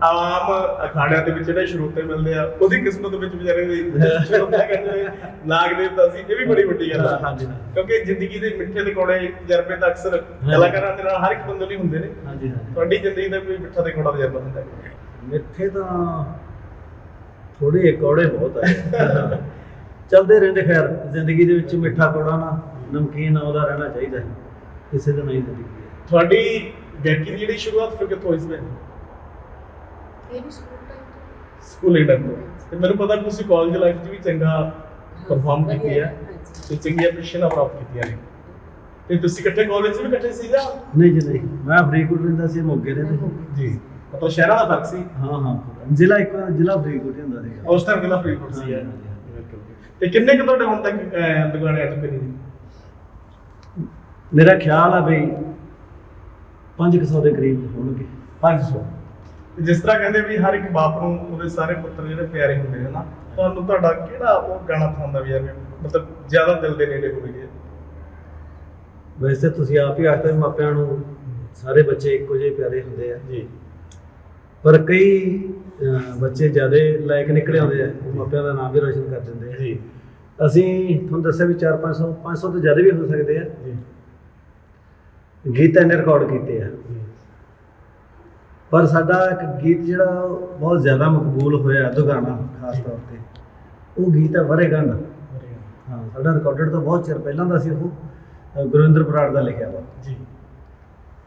ਆਮ ਅਖਾੜਿਆਂ ਦੇ ਵਿੱਚ ਜਿਹੜੇ ਸ਼ਰੂਤੇ ਮਿਲਦੇ ਆ ਉਹਦੀ ਕਿਸਮਤ ਵਿੱਚ ਵਿਚਾਰੇ ਦੀ ਸ਼ਰੂਤਾ ਕਹਿੰਦੇ ਨਾਗ ਦੇਵਤਾ ਸੀ ਇਹ ਵੀ ਬੜੀ ਵੱਡੀ ਗੱਲ ਆ। ਹਾਂਜੀ ਕਿਉਂਕਿ ਜ਼ਿੰਦਗੀ ਦੇ ਮਿੱਠੇ ਕੋੜੇ ਤਜਰਬੇ ਤਾਂ ਅਕਸਰ ਕਲਾਕਾਰਾਂ ਦੇ ਨਾਲ ਹਰ ਇੱਕ ਬੰਦੇ ਲਈ ਹੁੰਦੇ ਨੇ। ਹਾਂਜੀ ਹਾਂਜੀ। ਤੁਹਾਡੀ ਜ਼ਿੰਦਗੀ ਦਾ ਕੋਈ ਮਿੱਠਾ ਕੋੜਾ ਤਜਰਬਾ ਹੁੰਦਾ? ਮਿੱਠੇ ਤਾਂ ਥੋੜੇ ਕੌੜੇ ਬਹੁਤ ਆ। ਚਲਦੇ ਰਹਿੰਦੇ ਖੈਰ ਜ਼ਿੰਦਗੀ ਦੇ ਵਿੱਚ ਮਿੱਠਾ ਕੌੜਾ ਨਾ। ਨਮਕੀਨ ਆਉਂਦਾ ਰਹਿਣਾ ਚਾਹੀਦਾ ਹੈ। ਕਿਸੇ ਦਿਨ ਨਹੀਂ ਜ਼ਿੰਦਗੀ ਹੈ ਤੁਹਾਡੀ ਗਾਇਕੀ ਦੀ ਜਿਹੜੀ ਸ਼ੁਰੂਆਤ ਫਿਰ ਕਿੱਥੋਂ ਹੋਈ ਸੀ? ਇਹ ਵੀ ਸਕੂਲ ਟਾਈਮ ਸਕੂਲਿੰਗ ਟਾਈਮ ਤੋਂ। ਤੇ ਮੈਨੂੰ ਪਤਾ ਕਿ ਤੁਸੀਂ ਕਾਲਜ ਲਾਈਫ 'ਚ ਵੀ ਚੰਗਾ ਪਰਫਾਰਮ ਕੀਤੀ ਹੈ। ਤੇ ਚੰਗੀਆਂ ਐਪਰੀਸ਼ੀਏਸ਼ਨ ਪ੍ਰਾਪਤ ਕੀਤੀਆਂ ਨੇ। ਤੇ ਤੁਸੀਂ ਇਕੱਠੇ ਕਾਲਜ 'ਚ ਵੀ ਇਕੱਠੇ ਸੀ ਜਾਂ? ਨਹੀਂ ਜੀ ਨਹੀਂ। ਮੈਂ ਫਰੀਦਕੋਟ ਰਹਿੰਦਾ ਸੀ ਮੋਗੇ ਰਹਿੰਦੇ ਜੀ ਮਤਲਬ ਸ਼ਹਿਰਾਂ ਦਾ ਫ਼ਰਕ ਸੀ? ਹਾਂ ਹਾਂ ਜ਼ਿਲ੍ਹਾ ਇੱਕ ਜ਼ਿਲ੍ਹਾ ਫਰੀਦਕੋਟ ਹੀ ਹੁੰਦਾ ਸੀ ਉਸ ਟਾਈਮ ਕਿਲਾ ਫਰੀਦਕੋਟ ਸੀ ਤੇ ਕਿੰਨੇ ਕੁ ਤੁਹਾਡੇ ਹੁਣ ਤੱਕ ਦੁਕਾਨੇ ਆ ਚੁੱਕੇ ਨੇ ਜੀ? ਮੇਰਾ ਖਿਆਲ ਆ ਵੀ 500 ਦੇ ਕਰੀਬ ਹੋਣਗੇ 500 ਜਿਸ ਤਰ੍ਹਾਂ ਕਹਿੰਦੇ ਵੀ ਹਰ ਇੱਕ ਬਾਪ ਨੂੰ ਉਹਦੇ ਸਾਰੇ ਪੁੱਤਰ ਜਿਹੜੇ ਪਿਆਰੇ ਹੁੰਦੇ ਨੇ ਨਾ ਤੁਹਾਨੂੰ ਤੁਹਾਡਾ ਕਿਹੜਾ ਉਹ ਗਾਣਾ ਪਸੰਦ ਆ ਵੀ ਯਾਰ ਮਤਲਬ ਜ਼ਿਆਦਾ ਦਿਲ ਦੇ ਨੇੜੇ ਹੋਵੇਗੇ ਵੈਸੇ ਤੁਸੀਂ ਆਪ ਹੀ ਆਖਦੇ ਮਾਪਿਆਂ ਨੂੰ ਸਾਰੇ ਬੱਚੇ ਇੱਕੋ ਜਿਹੇ ਪਿਆਰੇ ਹੁੰਦੇ ਆ। ਜੀ। ਪਰ ਕਈ ਬੱਚੇ ਜ਼ਿਆਦਾ ਲਾਇਕ ਨਿਕਲੇ ਆਉਂਦੇ ਆ ਉਹ ਮਾਪਿਆਂ ਦਾ ਨਾਮ ਵੀ ਰੋਸ਼ਨ ਕਰ ਦਿੰਦੇ ਆ। ਜੀ। ਅਸੀਂ ਤੁਹਾਨੂੰ ਦੱਸਿਆ ਵੀ 4 500 500 ਤੋਂ ਜ਼ਿਆਦਾ ਵੀ ਹੋ ਸਕਦੇ ਆ। ਜੀ। ਗੀਤ ਇਹਨੇ ਰਿਕਾਰਡ ਕੀਤੇ ਆ। ਪਰ ਸਾਡਾ ਇੱਕ ਗੀਤ ਜਿਹੜਾ ਬਹੁਤ ਜ਼ਿਆਦਾ ਮਕਬੂਲ ਹੋਇਆ ਦੁਗਾਣਾ ਖਾਸ ਤੌਰ ਤੇ। ਉਹ ਗੀਤ ਹੈ ਵਰੇ ਗੰਢ ਹਾਂ ਸਾਡਾ ਰਿਕਾਰਡਡ ਤਾਂ ਬਹੁਤ ਚਿਰ ਪਹਿਲਾਂ ਦਾ ਸੀ ਉਹ ਗੁਰਵਿੰਦਰ ਬਰਾੜ ਦਾ ਲਿਖਿਆ ਵਾ। ਜੀ।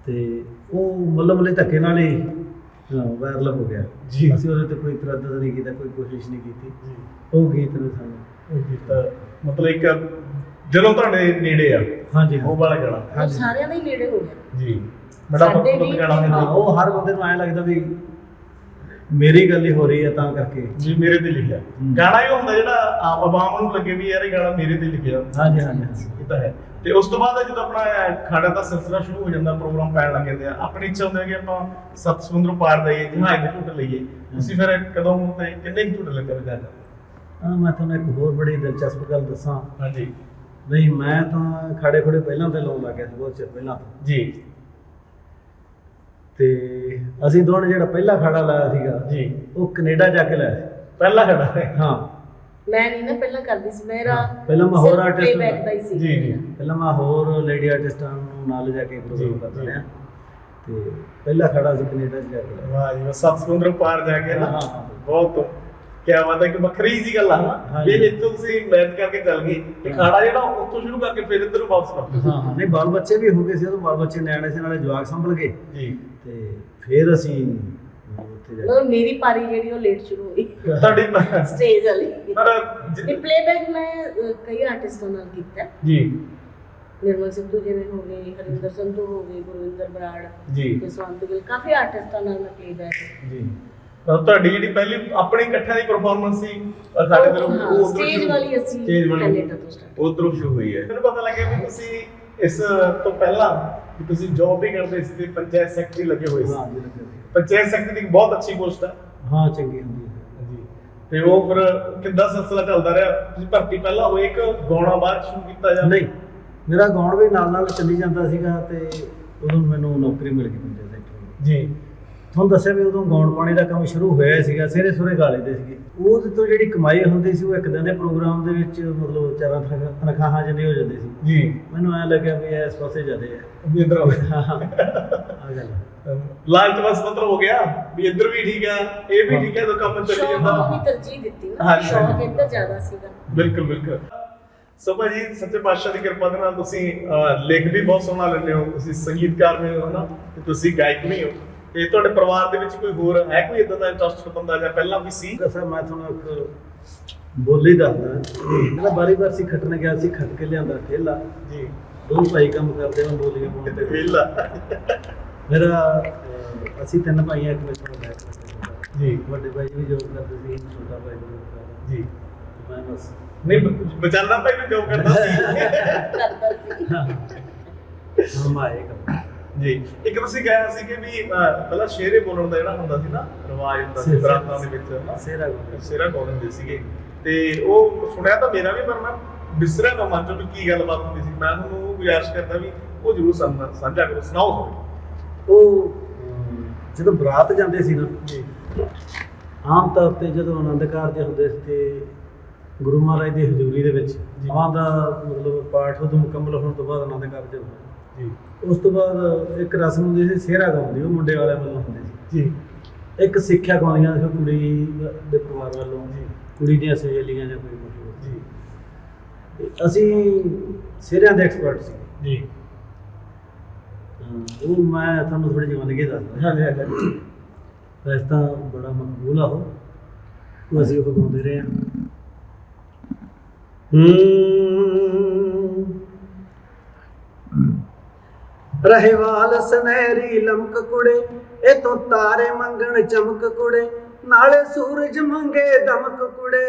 ਤੇ ਉਹ ਮੱਲੋ ਮੱਲੇ ਧੱਕੇ ਨਾਲ ਹੀ ਵਾਇਰਲ ਹੋ ਗਿਆ। ਜੀ। ਅਸੀਂ ਉਹਦੇ ਤੇ ਕੋਈ ਤਰੱਦਦ ਨਹੀਂ ਕੀਤਾ ਕੋਈ ਕੋਸ਼ਿਸ਼ ਨਹੀਂ ਕੀਤੀ। ਉਹ ਗੀਤ ਨੇ ਸਾਨੂੰ ਉਹ ਗੀਤ ਮਤਲਬ ਇੱਕ ਜਦੋਂ ਤੁਹਾਡੇ ਨੇੜੇ ਆ ਹਾਂਜੀ। ਉਹ ਵਾਲਾ ਗਾਣਾ ਉਹ ਸਾਰਿਆਂ ਦੇ ਹੀ ਨੇੜੇ ਹੋ ਗਿਆ। ਜੀ। ਬੜਾ ਸਾਡੇ ਵੀ- ਗਾਣਾ ਹਾਂ ਹੈ ਉਹ ਹਰ ਬੰਦੇ ਨੂੰ ਐਂ ਲੱਗਦਾ ਵੀ ਮੇਰੀ ਗੱਲ ਹੀ ਹੋ ਰਹੀ ਹੈ ਤਾਂ ਕਰਕੇ। ਜੀ ਮੇਰੇ ਤੇ ਲਿਖਿਆ। ਹੂੰ। ਗਾਣਾ ਹੀ ਹੁੰਦਾ ਜਿਹੜਾ ਆ- ਆਵਾਮ ਨੂੰ ਲੱਗੇ ਵੀ ਯਾਰ ਇਹ ਗਾਣਾ ਮੇਰੇ ਤੇ ਲਿਖਿਆ। ਹਾਂਜੀ ਹਾਂਜੀ। ਇਹ ਤਾਂ ਹੈ। ਤੇ ਉਸ ਤੋਂ ਬਾਅਦ ਜਦੋਂ ਆਪਣਾ ਇਹ ਖਾੜਾ ਦਾ ਸਿਲਸਿਲਾ ਸ਼ੁਰੂ ਹੋ ਜਾਂਦਾ ਪ੍ਰੋਗਰਾਮ ਪੈਣ ਲੱਗ ਜਾਂਦੇ ਆ। ਆਪਣੀ ਇੱਛਾ ਹੁੰਦੀ ਹੈ ਕਿ ਆਪਾਂ ਸੱਤ ਸਮੁੰਦਰ ਪਾਰ ਜਾਈਏ ਜਹਾਜ਼ ਦੇ ਝੂਟ ਲਈਏ। ਤੁਸੀਂ ਫਿਰ ਕਦੋਂ ਤੇ ਕਿੰਨੇ ਕੁ ਝੂਟ ਲੈਂਦੇ ਹਾਂ ਮੈਂ ਤੁਹਾਨੂੰ ਇੱਕ ਹੋਰ ਬੜੀ ਦਿਲਚਸਪ ਗੱਲ ਦੱਸਾਂ। ਹਾਂਜੀ। ਨਹੀਂ ਮੈਂ ਤਾਂ ਖੜੇ ਖੜੇ ਪਹਿਲਾਂ ਤੇ ਲਾਉਣ ਲੱਗ ਗਿਆ ਸੀ ਬਹੁਤ ਚਿਰ ਪਹਿਲਾਂ ਜੀ। ਤੇ ਅਸੀਂ ਦੋਨੇ ਜਿਹੜਾ ਪਹਿਲਾ ਖੜਾ ਲਾਇਆ ਸੀਗਾ ਜੀ। ਉਹ ਕੈਨੇਡਾ ਜਾ ਕੇ ਲਾਇਆ ਸੀ। ਪਹਿਲਾ ਖੜਾ? ਹੈ। ਹਾਂ ਮੈਂ ਨਹੀਂ ਨਾ ਪਹਿਲਾਂ ਕਰਦੀ ਸੀ ਮੇਰਾ ਪਹਿਲਾਂ ਮੈਂ ਹੋਰ artist ਪਲੇਬੈਕ ਦਾ ਹੀ ਸੀ। ਜੀ, ਜੀ। ਪਹਿਲਾਂ ਮੈਂ ਹੋਰ ਲੇਡੀ ਆਰਟਿਸਟਾਂ ਨੂੰ ਨਾਲ ਜਾ ਕੇ ਪ੍ਰੋਗਰਾਮ ਕਰਦਾ। ਰਿਹਾ। ਤੇ ਪਹਿਲਾ ਖੜਾ ਸੀ ਕੈਨੇਡਾ 'ਚ ਜਾ ਕੇ ਲਾਇਆ। ਵਾਹ ਜੀ ਵਾਹ, ਸੱਤ ਸਮੁੰਦਰ ਪਾਰ ਜਾ ਕੇ ਨਾ। ਬਹੁਤ ਕਿਆ ਬਾਤ ਹੈ ਕਿ ਵੱਖਰੀ ਜੀ ਗੱਲ ਆ। ਨਾ ਵੀ। ਇੱਥੋਂ ਤੁਸੀਂ ਮੈਚ ਕਰਕੇ ਚੱਲ ਗਏ। ਤੇ ਖਾੜਾ ਜਿਹੜਾ ਉੱਥੋਂ ਸ਼ੁਰੂ ਕਰਕੇ ਫਿਰ ਇੱਧਰ ਨੂੰ ਵਾਪਸ ਕਰਦੇ ਹਾਂ ਹਾਂ। ਨਹੀਂ ਬਾਲ ਬੱਚੇ ਵੀ ਹੋ ਗਏ ਸੀ ਉਦੋਂ ਬਾਲ ਬੱਚੇ ਨਿਆਣੇ ਸੀ ਨਾਲੇ ਜਵਾਕ ਸੰਭਲ ਗਏ। ਜੀ। ਤੇ ਫਿਰ ਅਸੀਂ ਉੱਥੇ ਜਾ ਕੇ ਮਤਲਬ ਮੇਰੀ ਪਾਰੀ ਜਿਹੜੀ ਉਹ ਲੇਟ ਸ਼ੁਰੂ ਹੋਈ। ਤੁਹਾਡੀ ਸਟੇਜ ਵਾਲੀ। ਪਰ ਪਲੇਬੈਕ ਮੈਂ ਕਈ ਆਰਟਿਸਟਾਂ ਨਾਲ ਕੀਤਾ। ਹੈ। ਜੀ। ਨਿਰਮਲ ਸਿੱਧੂ ਜਿਵੇਂ ਹੋ ਗਏ ਹਰਿੰਦਰ ਸੰਧੂ ਹੋ ਗਏ ਗੁਰਵਿੰਦਰ ਬਰਾੜ ਜੀ। ਜਸਵੰਤ ਗਿੱਲ। ਕਾਫੀ ਆਰਟਿਸਟਾਂ ਨਾਲ ਮੈਂ ਪਲੇਬੈਕ ਜੀ। ਤਾਂ ਤੁਹਾਡੀ ਜਿਹੜੀ ਪਹਿਲੀ ਆਪਣੀ ਇਕੱਠਿਆਂ ਦੀ ਪਰਫਾਰਮੈਂਸ ਸੀ ਅਹ ਸਾਡੇ ਫਿਰ ਹਾਂ, ਉੱਧਰੋਂ stage ਸ਼ੁਰੂ- ਵਾਲੀ ਅਸੀਂ stage ਵਾਲੀ ਕੈਨੇਡਾ ਤੋਂ start ਉੱਧਰੋਂ ਸ਼ੁਰੂ ਹੋਈ ਹੈ। ਮੈਨੂੰ ਪਤਾ ਲੱਗਿਆ ਵੀ ਤੁਸੀਂ ਇਸ ਤੋਂ ਪਹਿਲਾਂ ਵੀ ਤੁਸੀਂ ਜੌਬ ਵੀ ਕਰਦੇ ਸੀ ਤੇ ਪੰਚਾਇਤ ਸੈਕਟਰੀ ਲੱਗੇ ਹੋਏ ਸੀ। ਹਾਂ ਜੀ ਲੱਗੇ ਸੀ। ਪੰਚਾਇਤ ਸੈਕਟਰੀ ਦੀ ਬਹੁਤ ਅੱਛੀ ਪੋਸਟ ਹੈ ਹਾਂ ਚੰਗੀ ਹੁੰਦੀ ਹੈ। ਜੀ ਤੇ ਉਹ ਫਿਰ ਕਿੱਦਾਂ ਸਿਲਸਿਲਾ ਚੱਲਦਾ ਰਿਹਾ? ਤੁਸੀਂ ਭਰਤੀ ਪਹਿਲਾਂ ਹੋਏ ਇੱਕ ਗਾਉਣਾ ਬਾਅਦ ਸ਼ੁਰੂ ਕੀਤਾ ਜਾਂ ਨਹੀਂ ਮੇਰਾ ਗਾਉਣ ਵੀ ਨਾਲ ਨਾਲ ਚੱਲੀ ਜਾਂਦਾ ਸੀਗਾ ਤੇ ਉਦੋਂ ਮੈਨੂੰ ਨੌਕਰੀ ਮਿਲ ਗਈ ਪੰਚਾਇਤ ਸੈਕਟਰੀ ਜੀ। ਤੁਹਾਨੂੰ ਦੱਸਿਆ ਵੀ ਉਦੋਂ ਗਾਉਣ ਪਾਣੀ ਦਾ ਕੰਮ ਸ਼ੁਰੂ ਹੋਇਆ ਸੀਗਾ ਸਿਰੇ ਸੁਰੇ ਗਾ ਲੈਂਦੇ ਸੀਗੇ। ਉਹਦੇ ਤੋਂ ਜਿਹੜੀ ਕਮਾਈ ਹੁੰਦੀ ਸੀ ਉਹ ਇੱਕ ਦਿਨ ਦੇ ਪ੍ਰੋਗਰਾਮ ਦੇ ਵਿੱਚ ਮਤਲਬ ਚਾਰਾਂ ਤਨਖਾ- ਤਨਖਾਹਾਂ ਜਿੰਨੀ ਹੋ ਜਾਂਦੀ ਸੀ। ਜੀ। ਮੈਨੂੰ ਐ ਲੱਗਿਆ ਵੀ ਇਸ ਪਾਸੇ ਜਾਂਦੇ ਆ। ਵੀ ਇੱਧਰ ਹਾਂ ਆ ਗੱਲ ਆ। ਲਾਲਚ ਬਸ ਮਤਲਬ ਹੋ ਗਿਆ ਵੀ ਇੱਧਰ ਵੀ ਠੀਕ ਹੈ ਇਹ ਵੀ ਠੀਕ ਹੈ। ਤਾਂ ਕੰਮ ਚੱਲੀ ਸ਼ੌਕ ਨੂੰ ਜਾਂਦਾ ਵੀ ਤਰਜੀਹ ਦਿੱਤੀ। ਨਾ ਹਾਂਜੀ, ਸ਼ੌਕ ਹਾਂਜੀ। ਇੱਧਰ ਜ਼ਿਆਦਾ ਸੀਗਾ। ਬਿਲਕੁਲ ਬਿਲਕੁਲ। ਸੋ ਭਾਜੀ ਸੱਚੇ ਪਾਤਸ਼ਾਹ ਦੀ ਕਿਰਪਾ ਦੇ ਨਾਲ ਤੁਸੀਂ ਅਹ, ਲਿਖ ਵੀ ਬਹੁਤ ਸੋਹਣਾ ਲੈਂਦੇ ਹੋ। ਤੁਸੀਂ ਸੰਗੀਤਕਾਰ ਵੀ ਹੋ ਨਾ ਤੇ ਤੁਸੀਂ ਗਾਇਕ ਵੀ ਹੋ। ਤੇ ਤੁਹਾਡੇ ਪਰਿਵਾਰ ਦੇ ਵਿੱਚ ਕੋਈ ਹੋਰ ਹੈ ਕੋਈ ਇਦਾਂ ਦਾ ਇੰਟਰਸਟ ਬੰਦਾ ਜਾਂ ਪਹਿਲਾਂ ਵੀ ਸੀ? ਦੱਸਾਂ ਮੈਂ ਤੁਹਾਨੂੰ ਇੱਕ ਬੋਲੀ ਦੱਸਦਾ। ਜਿਹੜਾ ਬਾਰੀ ਵਾਰ ਸੀ ਖੱਟਣ ਗਿਆ ਸੀ ਖੱਟ ਕੇ ਲਿਆਂਦਾ ਠੇਲਾ। ਜੀ। ਦੋ ਭਾਈ ਕੰਮ ਕਰਦੇ ਹਾਂ ਬੋਲੀਆਂ ਤੇ ਵੇਲਾ ਮੇਰਾ ਅਸੀਂ ਤਿੰਨ ਭਾਈ ਆ ਇੱਕ ਮੇਰੇ ਤੋਂ ਬੈਕ ਜੀ। ਵੱਡੇ ਭਾਈ ਵੀ ਜੋਬ ਕਰਦੇ ਸੀ ਛੋਟਾ ਭਾਈ ਵੀ ਕਰਦਾ। ਜੀ। ਮੈਂ ਬਸ ਨਹੀਂ ਬਚਾਨਾ ਭਾਈ ਵੀ ਜੋਬ ਕਰਦਾ ਸੀ। ਕਰਦਾ ਸੀ ਹਮ ਆਏ ਕੰਮ ਜੀ। ਇੱਕ ਤੁਸੀਂ ਕਿਹਾ ਸੀ ਕਿ ਵੀ ਪਹਿਲਾਂ ਸ਼ੇਰੇ ਬੋਲਣ ਦਾ ਜਿਹੜਾ ਹੁੰਦਾ ਸੀ ਨਾ ਰਿਵਾਜ ਹੁੰਦਾ ਸੀ ਬਰਾਤਾਂ ਦੇ ਵਿੱਚ ਨਾ ਸੇਰਾ ਗੁੰਡੇ ਸਿਰਾ ਗਾਉਂਦੇ ਹੁੰਦੇ ਸੀਗੇ? ਤੇ ਉਹ ਸੁਣਿਆ ਤਾਂ ਮੇਰਾ ਵੀ ਪਰ ਮੈਂ ਬਿਸਰਿਆ ਨਾ ਮਨ ਚੋਂ ਵੀ ਕੀ ਗੱਲਬਾਤ ਹੁੰਦੀ ਸੀ। ਮੈਂ ਤੁਹਾਨੂੰ ਉਹ ਗੁਜ਼ਾਰਿਸ਼ ਕਰਦਾ ਵੀ ਉਹ ਜ਼ਰੂਰ ਸਾਂਝਾ ਸਾਂਝਾ ਕਰੋ ਸੁਣਾਓ ਉਹ ਜਦੋਂ ਬਰਾਤ ਜਾਂਦੇ ਸੀ ਨਾ ਆਮ ਤੌਰ ਤੇ ਜਦੋਂ ਆਨੰਦ ਕਾਰਜ ਹੁੰਦੇ ਸੀ ਤੇ ਗੁਰੂ ਮਹਾਰਾਜ ਦੀ ਹਜ਼ੂਰੀ ਦੇ ਵਿੱਚ ਆਵਾਂ ਦਾ ਮਤਲਬ ਪਾਠ ਉਦੋਂ ਮੁਕੰਮਲ ਹੋਣ ਤੋਂ ਬਾਅਦ ਆਨੰਦ ਕਾਰਜ ਹੁੰਦਾ। ਜੀ। ਉਸ ਤੋਂ ਬਾਅਦ ਇੱਕ ਰਸਮ ਹੁੰਦੀ ਸੀ ਸਿਹਰਾ ਗਾਉਂਦੀ ਉਹ ਮੁੰਡੇ ਵਾਲਿਆਂ ਵੱਲੋਂ ਹੁੰਦੀ ਸੀ। ਜੀ। ਇੱਕ ਸਿੱਖਿਆ ਗਾਉਂਦੀਆਂ ਸੀ ਕੁੜੀ ਦੇ ਪਰਿਵਾਰ ਵੱਲੋਂ ਜੀ। ਕੁੜੀ ਦੀਆਂ ਸਹੇਲੀਆਂ ਜਾਂ ਕੋਈ ਕੁਝ। ਜੀ। ਅਸੀਂ ਸਿਹਰਿਆਂ ਦੇ ਐਕਸਪਰਟ ਸੀ। ਜੀ। ਉਹ ਮੈਂ ਤੁਹਾਨੂੰ ਥੋੜੀ ਜਿਹੀ ਮੰਨ ਕੇ ਦੱਸਦਾ ਹਾਂਜੀ ਹਾਂਜੀ ਵੈਸੇ ਤਾਂ ਬੜਾ ਮਕਬੂਲ ਆ ਉਹ ਅਸੀਂ ਉਹ ਗਾਉਂਦੇ ਰਹੇ ਹਾਂ। ਹੂੰ। ਰਹਿਵਾਲ ਸੁਨਹਿਰੀ ਲਮਕ ਕੁੜੇ ਇਤੋਂ ਤਾਰੇ ਮੰਗਣ ਚਮਕ ਕੁੜੇ, ਨਾਲੇ ਸੂਰਜ ਮੰਗੇ ਦਮਕ ਕੁੜੇ।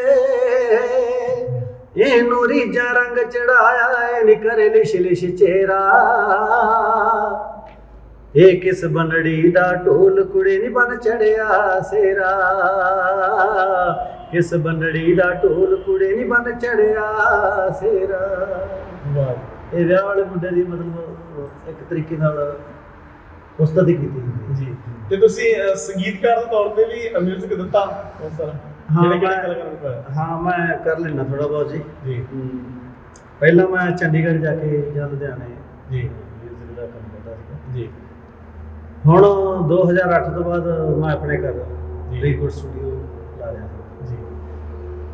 ਇਹਨੂੰ ਰੀਜਾ ਰੰਗ ਚੜਾਇਆ ਏ ਨੀ ਕਰੇ ਲਿਸ਼ ਲਿਸ਼ ਚਿਹਰਾ। ਇਹ ਕਿਸ ਬੰਡੜੀ ਦਾ ਢੋਲ ਕੁੜੇ ਨਹੀਂ ਬਨ ਚੜਿਆ ਸੇਰਾ। ਕਿਸ ਬੰਡੜੀ ਦਾ ਢੋਲ ਕੁੜੇ ਨਹੀਂ ਬਨ ਚੜਿਆ ਸੇਰਾ। ਵਾਹ। ਇਹ ਵਿਆਹ ਵਾਲੇ ਮੁੰਡੇ ਦੀ ਮਤਲਬ ਇੱਕ ਤਰੀਕੇ ਨਾਲ ਉਸਤਾਦੀ ਕੀਤੀ। ਜੀ। ਤੇ ਤੁਸੀਂ ਸੰਗੀਤਕਾਰ ਦੇ ਤੌਰ ਤੇ ਵੀ ਮਿਊਜ਼ਿਕ ਦਿੱਤਾ ਉਸ ਤਰ੍ਹਾਂ? ਹਾਂ, ਜਿਹੜੇ ਕਿਹੜੇ ਮੈਂ- ਕਲਾਕਾਰ ਨੂੰ ਪਾਇਆ? ਹਾਂ ਮੈਂ ਕਰ ਲੈਣਾ ਥੋੜਾ ਬਹੁਤ ਜੀ। ਪਹਿਲਾਂ ਮੈਂ ਚੰਡੀਗੜ੍ਹ ਜਾ ਕੇ ਜਾਂ ਲੁਧਿਆਣੇ ਜੀ। ਮਿਊਜ਼ਿਕ ਦਾ ਕੰਮ ਕਰਦਾ ਸੀ ਜੀ। ਹੁਣ 2008 ਤੋਂ ਬਾਅਦ ਮੈਂ ਆਪਣੇ ਘਰ। ਰਿਕਾਰਡ ਸਟੂਡੀਓ ਲਾ ਰਿਹਾ ਜੀ।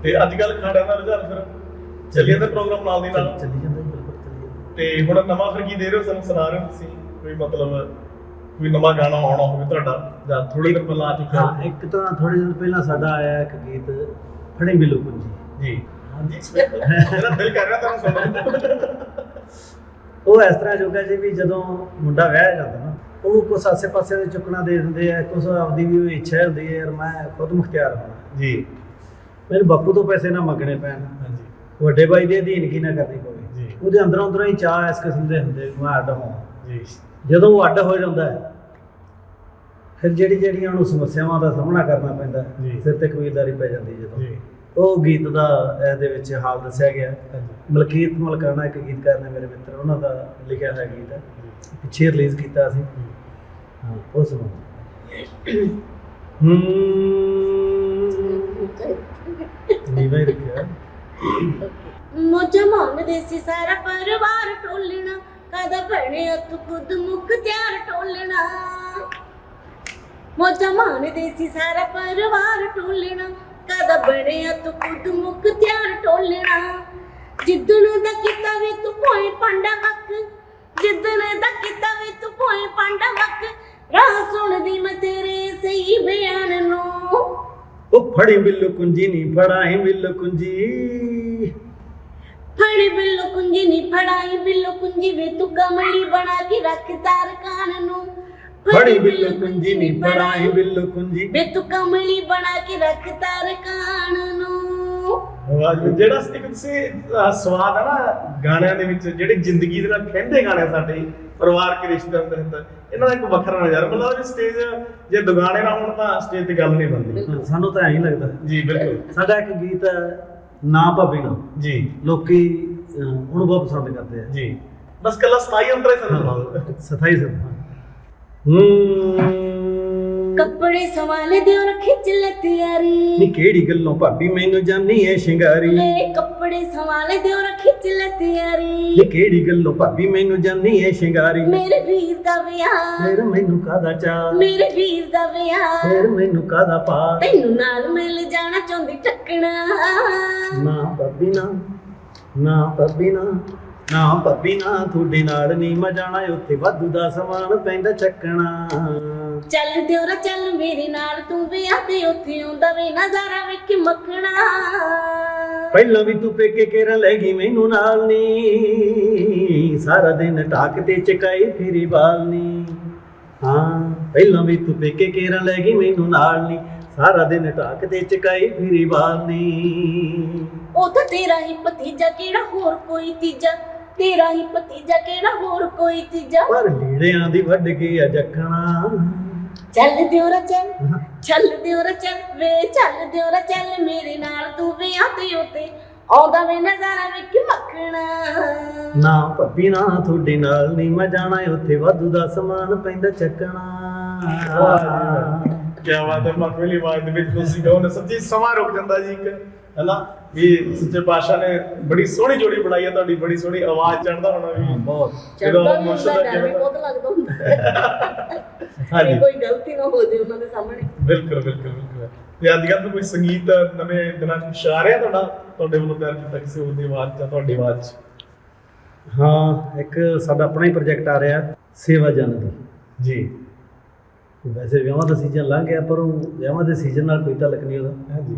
ਤੇ ਅੱਜ ਕੱਲ ਖਾੜਿਆਂ ਦਾ ਰੁਝਾਨ ਫਿਰ ਚੱਲੀ ਜਾਂਦਾ ਪ੍ਰੋਗਰਾਮ ਨਾਲ ਦੀ ਨਾਲ? ਚੱਲੀ ਜਾਂਦਾ ਜੀ, ਬਿਲਕੁਲ ਚੱਲੀ ਜਾਂਦਾ ਤੇ ਹੁਣ ਨਵਾਂ ਫਿਰ ਕੀ ਦੇ ਰਹੇ ਹੋ? ਸਾਨੂੰ ਸੁਣਾ ਰਹੇ ਹੋ ਤੁਸੀਂ ਕੋਈ ਮਤਲਬ ਕੋਈ ਨਵਾਂ ਗਾਣਾ ਆਉਣਾ ਹੋਵੇ ਤੁਹਾਡਾ ਜਾਂ ਥੋੜੀ ਦਿਨ ਪਹਿਲਾਂ ਆ ਚੁੱਕਾ ਹਾਂ ਇੱਕ ਤਾਂ ਥੋੜੇ ਦਿਨ ਪਹਿਲਾਂ ਸਾਡਾ ਆਇਆ ਇੱਕ ਗੀਤ ਫੜੇ ਮਿਲੋ ਕੁੰਜੀ। ਜੀ। ਹਾਂਜੀ। ਮੇਰਾ ਦਿਲ ਕਰ ਰਿਹਾ ਤੁਹਾਨੂੰ ਸੁਣਨ ਉਹ ਇਸ ਤਰ੍ਹਾਂ ਜੋਗਾ ਜੀ ਵੀ ਜਦੋਂ ਮੁੰਡਾ ਵਿਆਹ ਜਾਂਦਾ ਨਾ ਉਹਨੂੰ ਕੁਛ ਆਸੇ ਪਾਸੇ ਦੇ ਚੁੱਕਣਾ ਦੇ ਦਿੰਦੇ ਆ ਕੁਛ ਆਪਦੀ ਵੀ ਉਹ ਇੱਛਾ ਹੁੰਦੀ ਹੈ ਯਾਰ ਮੈਂ ਖੁਦ ਮੁਖਤਿਆਰ ਹੋਣਾ ਜੀ। ਮੇਰੇ ਬਾਪੂ ਤੋਂ ਪੈਸੇ ਨਾ ਮੰਗਣੇ ਪੈਣ। ਹਾਂਜੀ। ਵੱਡੇ ਭਾਈ ਦੀ ਅਧੀਨਗੀ ਨਾ ਕਰਨੀ ਪਵੇ। ਉਹਦੇ ਅੰਦਰੋਂ ਅੰਦਰੋਂ ਹੀ ਚਾਹ ਇਸ ਕਿਸਮ ਦੇ ਹੁੰਦੇ ਮੈਂ ਅੱਡ ਜੀ। ਜਦੋਂ ਉਹ ਅੱਡ ਹੋ ਜਾਂਦਾ ਹੈ ਫਿਰ ਜਿਹੜੀ ਜਿਹੜੀਆਂ ਉਹਨੂੰ ਸਮੱਸਿਆਵਾਂ ਦਾ ਸਾਹਮਣਾ ਕਰਨਾ ਪੈਂਦਾ ਹੈ। ਸਿਰ ਤੇ ਕਬੀਲਦਾਰੀ ਪੈ ਜਾਂਦੀ ਜਦੋਂ। ਉਹ ਗੀਤ ਦਾ ਇਹਦੇ ਵਿੱਚ ਹਾਲ ਦੱਸਿਆ ਗਿਆ ਮਲਕੀਤ ਮਲਕਾਣਾ ਇੱਕ ਗੀਤਕਾਰ ਨੇ ਮੇਰੇ ਮਿੱਤਰ ਉਹਨਾਂ ਦਾ ਲਿਖਿਆ ਹੋਇਆ ਗੀਤ ਹੈ। ਪਿੱਛੇ ਰਿਲੀਜ਼ ਕੀਤਾ ਸੀ। ਹਾਂ ਉਹ ਸੁਣੋ। ਹੂੰ। ਨੀਵਾ ਹੀ ਰੱਖਿਆ। ਮੁਝ ਮੰਗਦੇ ਸੀ ਸਾਰਾ ਪਰਿਵਾਰ ਟੋਲਣਾ, ਕਦ ਬਣਿਆ ਤੂੰ ਖੁਦ ਮੁਖ ਤਿਆਰ ਟੋਲਣਾ। ਮੁਝ ਮੰਗਦੇ ਸੀ ਸਾਰਾ ਪਰਿਵਾਰ ਟੋਲਣਾ, ਕਦ ਬਣਿਆ ਤੂੰ ਖੁਦ ਮੁਖ ਤਿਆਰ ਟੋਲਣਾ। ਜਿੱਦਣ ਦਾ ਕੀਤਾ ਵੇ ਤੂੰ ਭੋਏ ਪਾਂਡਾ ਵਕ ਜਿੱਦਣ ਦਾ ਕੀਤਾ ਵੇ ਤੂੰ ਭੋਏ ਪਾਂਡਾ ਵਕ ਰਾਹ ਸੁਣਦੀ ਮੈਂ ਤੇਰੇ ਸਹੀ ਬਿਆਨ ਨੂੰ। ਉਹ ਫੜੀ ਬਿੱਲੂ ਕੁੰਜੀ ਨਹੀਂ ਫੜਾਈ ਬਿੱਲੂ ਕੁੰਜੀ। ਫੜੀ ਬਿੱਲੋ ਕੁੰਜੀ ਨੀ ਫੜਾਈ ਬਿੱਲੋ ਕੁੰਜੀ ਵੇ ਤੂੰ ਕਮਲੀ ਬਣਾ ਕੇ ਰੱਖ ਤਾਰ ਕਾਨ ਨੂੰ। ਫੜੀ ਬਿੱਲੂ ਕੁੰਜੀ ਨਹੀਂ ਫੜਾਈ ਬਿੱਲੂ ਕੁੰਜੀ। ਵੇ ਤੂੰ ਕਮਲੀ ਬਣਾ ਕੇ ਰੱਖ ਤਾਰ ਕਾਨ ਨੂੰ। ਜਿਹੜਾ ਇੱਕ ਤੁਸੀਂ ਅਹ, ਸਵਾਦ ਹੈ ਨਾ ਗਾਣਿਆਂ ਦੇ ਵਿੱਚ ਜਿਹੜੇ ਜ਼ਿੰਦਗੀ ਦੇ ਨਾਲ ਖਹਿੰਦੇ ਗਾਣੇ ਸਾਡੇ ਪਰਿਵਾਰਕ ਰਿਸ਼ਤਿਆਂ ਦੇ ਤਹਿਤ ਇਹਨਾਂ ਦਾ ਇੱਕ ਵੱਖਰਾ ਨਜ਼ਾਰਾ। ਮਤਲਬ ਇਹ ਸਟੇਜ ਜੇ ਦੁਗਾਣੇ ਨਾ ਹੋਣ ਤਾਂ ਸਟੇਜ ਤੇ ਗੱਲ ਨਹੀਂ ਬਣਦੀ। ਸਾਨੂੰ ਤਾਂ ਐਂ ਹੀ ਲੱਗਦਾ। ਜੀ ਬਿਲਕੁਲ। ਸਾਡਾ ਇੱਕ ਗੀਤ ਹੈ ਨਾ ਭਾਬੀ ਨਾ। ਜੀ। ਲੋਕੀ ਉਹਨੂੰ ਬਹੁਤ ਪਸੰਦ ਕਰਦੇ ਆ। ਜੀ। ਬਸ ਕੱਲਾ ਸਤਾਈ ਅੰਤਰਾ ਹੀ ਸਾਨੂੰ ਸਥਾਈ ਸਰ ਹੂੰ। ਕੱਪੜੇ ਸਵਾਲੇ ਦਿਓ ਖਿੱਚ ਲੈ ਨੀ ਕਿਹੜੀ ਗੱਲੋਂ ਭਾਬੀ ਮੈਨੂੰ ਜਾਨੀ ਐ ਸ਼ਿੰਗਾਰੀ? ਵੇ ਕੱਪੜੇ ਸਵਾਲੇ ਦਿਓ ਖਿੱਚ ਲੈ ਨੀ ਕਿਹੜੀ ਗੱਲੋਂ ਭਾਬੀ ਮੈਨੂੰ ਜਾਨੀ ਐ ਸ਼ਿੰਗਾਰੀ? ਮੇਰੇ ਵੀਰ ਦਾ ਵਿਆਹ। ਫਿਰ ਮੈਨੂੰ ਕਾਦਾ ਚਾ ਮੇਰੇ ਵੀਰ ਦਾ ਵਿਆਹ। ਫਿਰ ਮੈਨੂੰ ਕਾਦਾ ਪਾ ਤੈਨੂੰ ਨਾਲ ਮਿਲ ਜਾਣਾ ਚਾਹੁੰਦੀ ਟੱਕਣਾ। ਨਾ ਭਾਬੀ ਨਾ ਨਾ ਭਾਬੀ ਨਾ। ਨਾ ਭਾਬੀ ਨਾ ਤੁਹਾਡੇ ਨਾਲ ਨਹੀਂ ਮੈਂ ਜਾਣਾ ਉੱਥੇ ਵਾਧੂ ਦਾ ਸਮਾਨ ਪੈਂਦਾ ਚੱਕਣਾ। ਚੱਲ ਦਿਓਰਾ ਚੱਲ ਮੇਰੇ ਨਾਲ ਤੂੰ ਵੀ ਆ ਤੇ ਉੱਥੇ ਆਉਂਦਾ ਵੇ ਨਜ਼ਾਰਾ ਵੇਖ ਮੱਖਣਾ। ਪਹਿਲਾਂ ਵੀ ਤੂੰ ਪੇਕੇ ਕੇਰਾ ਲੈ ਗਈ ਮੈਨੂੰ ਨਾਲ ਨੀ ਸਾਰਾ ਦਿਨ ਢਾਕ ਤੇ ਚਕਾਈ ਫਿਰੀ ਬਾਲ ਨੀ ਹਾਂ ਪਹਿਲਾਂ ਵੀ ਤੂੰ ਪੇਕੇ ਕੇਰਾ ਲੈ ਗਈ ਮੈਨੂੰ ਨਾਲ ਨੀ ਸਾਰਾ ਦਿਨ ਢਾਕ ਤੇ ਚਕਾਈ ਫਿਰੀ ਬਾਲ ਨੀ ਉਹ ਤਾਂ ਤੇਰਾ ਹੀ ਭਤੀਜਾ ਕਿਹੜਾ ਹੋਰ ਕੋਈ ਤੀਜਾ? ਤੇਰਾ ਹੀ ਭਤੀਜਾ ਕਿਹੜਾ ਹੋਰ ਕੋਈ ਤੀਜਾ? ਪਰ ਲੀੜਿਆਂ ਦੀ ਵੱਢ ਕੇ ਆ ਜਖਣਾ ਚੱਲ ਦਿਓਰਾ ਚੱਲ ਚੱਲ ਦਿਓਰਾ ਚੱਲ ਵੇ ਚੱਲ ਦਿਓਰਾ ਚੱਲ ਮੇਰੇ ਨਾਲ ਤੂੰ ਵੀ ਆ ਤੇ ਉੱਤੇ। ਆਉਂਦਾ ਵੇ ਨਜ਼ਾਰਾ ਵੇਖ ਮੱਖਣਾ। ਨਾ ਭੱਬੀ ਨਾ ਤੁਹਾਡੇ ਨਾਲ ਨਹੀਂ ਮੈਂ ਜਾਣਾ ਉੱਥੇ ਵਾਧੂ ਦਾ ਸਮਾਨ ਪੈਂਦਾ ਚੱਕਣਾ। ਕੀ ਬਾਤ ਹੈ ਮਖਮਲੀ ਆਵਾਜ਼ ਦੇ ਵਿੱਚ ਤੁਸੀਂ ਗਾਉ ਨੇ ਸੱਚੀ ਸਮਾਂ ਰੁਕ ਜਾਂਦਾ ਜੀ ਇੱਕ। ਹੈਨਾ? ਵੀ ਸੱਚੇ ਪਾਸ਼ਾ ਨੇ ਬੜੀ ਸੋਹਣੀ ਜੋੜੀ ਬਣਾਈ ਹੈ ਤੁਹਾਡੀ ਬੜੀ ਸੋਹਣੀ ਆਵਾਜ਼ ਚੜਦਾ ਹੋਣਾ ਵੀ। ਬਹੁਤ। ਜਦੋਂ ਚੜਦਾ ਵੀ ਮੁਰਸ਼ਦ ਦਾ ਕਿਵੇਂ- ਬਹੁਤ ਲੱਗਦਾ ਹੁੰਦਾ। ਹਾਂਜੀ। ਕੋਈ ਗਲਤੀ ਨਾ ਹੋ ਜੇ ਉਹਨਾਂ ਦੇ ਸਾਹਮਣੇ। ਬਿਲਕੁਲ ਬਿਲਕੁਲ ਬਿਲਕੁਲ। ਤੇ ਅੱਜ ਕੱਲ੍ਹ ਤਾਂ ਕੋਈ ਸੰਗੀਤ ਨਵੇਂ ਦਿਨਾਂ ਚ ਆ ਰਿਹਾ ਤੁਹਾਡਾ? ਤੁਹਾਡੇ ਵੱਲੋਂ ਤਿਆਰ ਕੀਤਾ ਕਿਸੇ ਹੋਰ ਦੀ ਆਵਾਜ਼ ਜਾਂ ਤੁਹਾਡੀ ਆਵਾਜ਼ ਚ? ਹਾਂ ਇੱਕ ਸਾਡਾ ਆਪਣਾ ਹੀ ਪ੍ਰੋਜੈਕਟ ਆ ਰਿਹਾ ਸੇਵਾ ਜਨ ਦੀ। ਜੀ। ਵੈਸੇ ਵਿਆਹਾਂ ਦਾ ਸੀਜ਼ਨ ਲੰਘ ਗਿਆ ਪਰ ਉਹ ਵਿਆਹਾਂ ਦੇ ਸੀਜ਼ਨ ਨਾਲ ਕੋਈ ਤਾਲੁਕ ਨਹੀਂ ਉਹਦਾ। ਹਾਂਜੀ।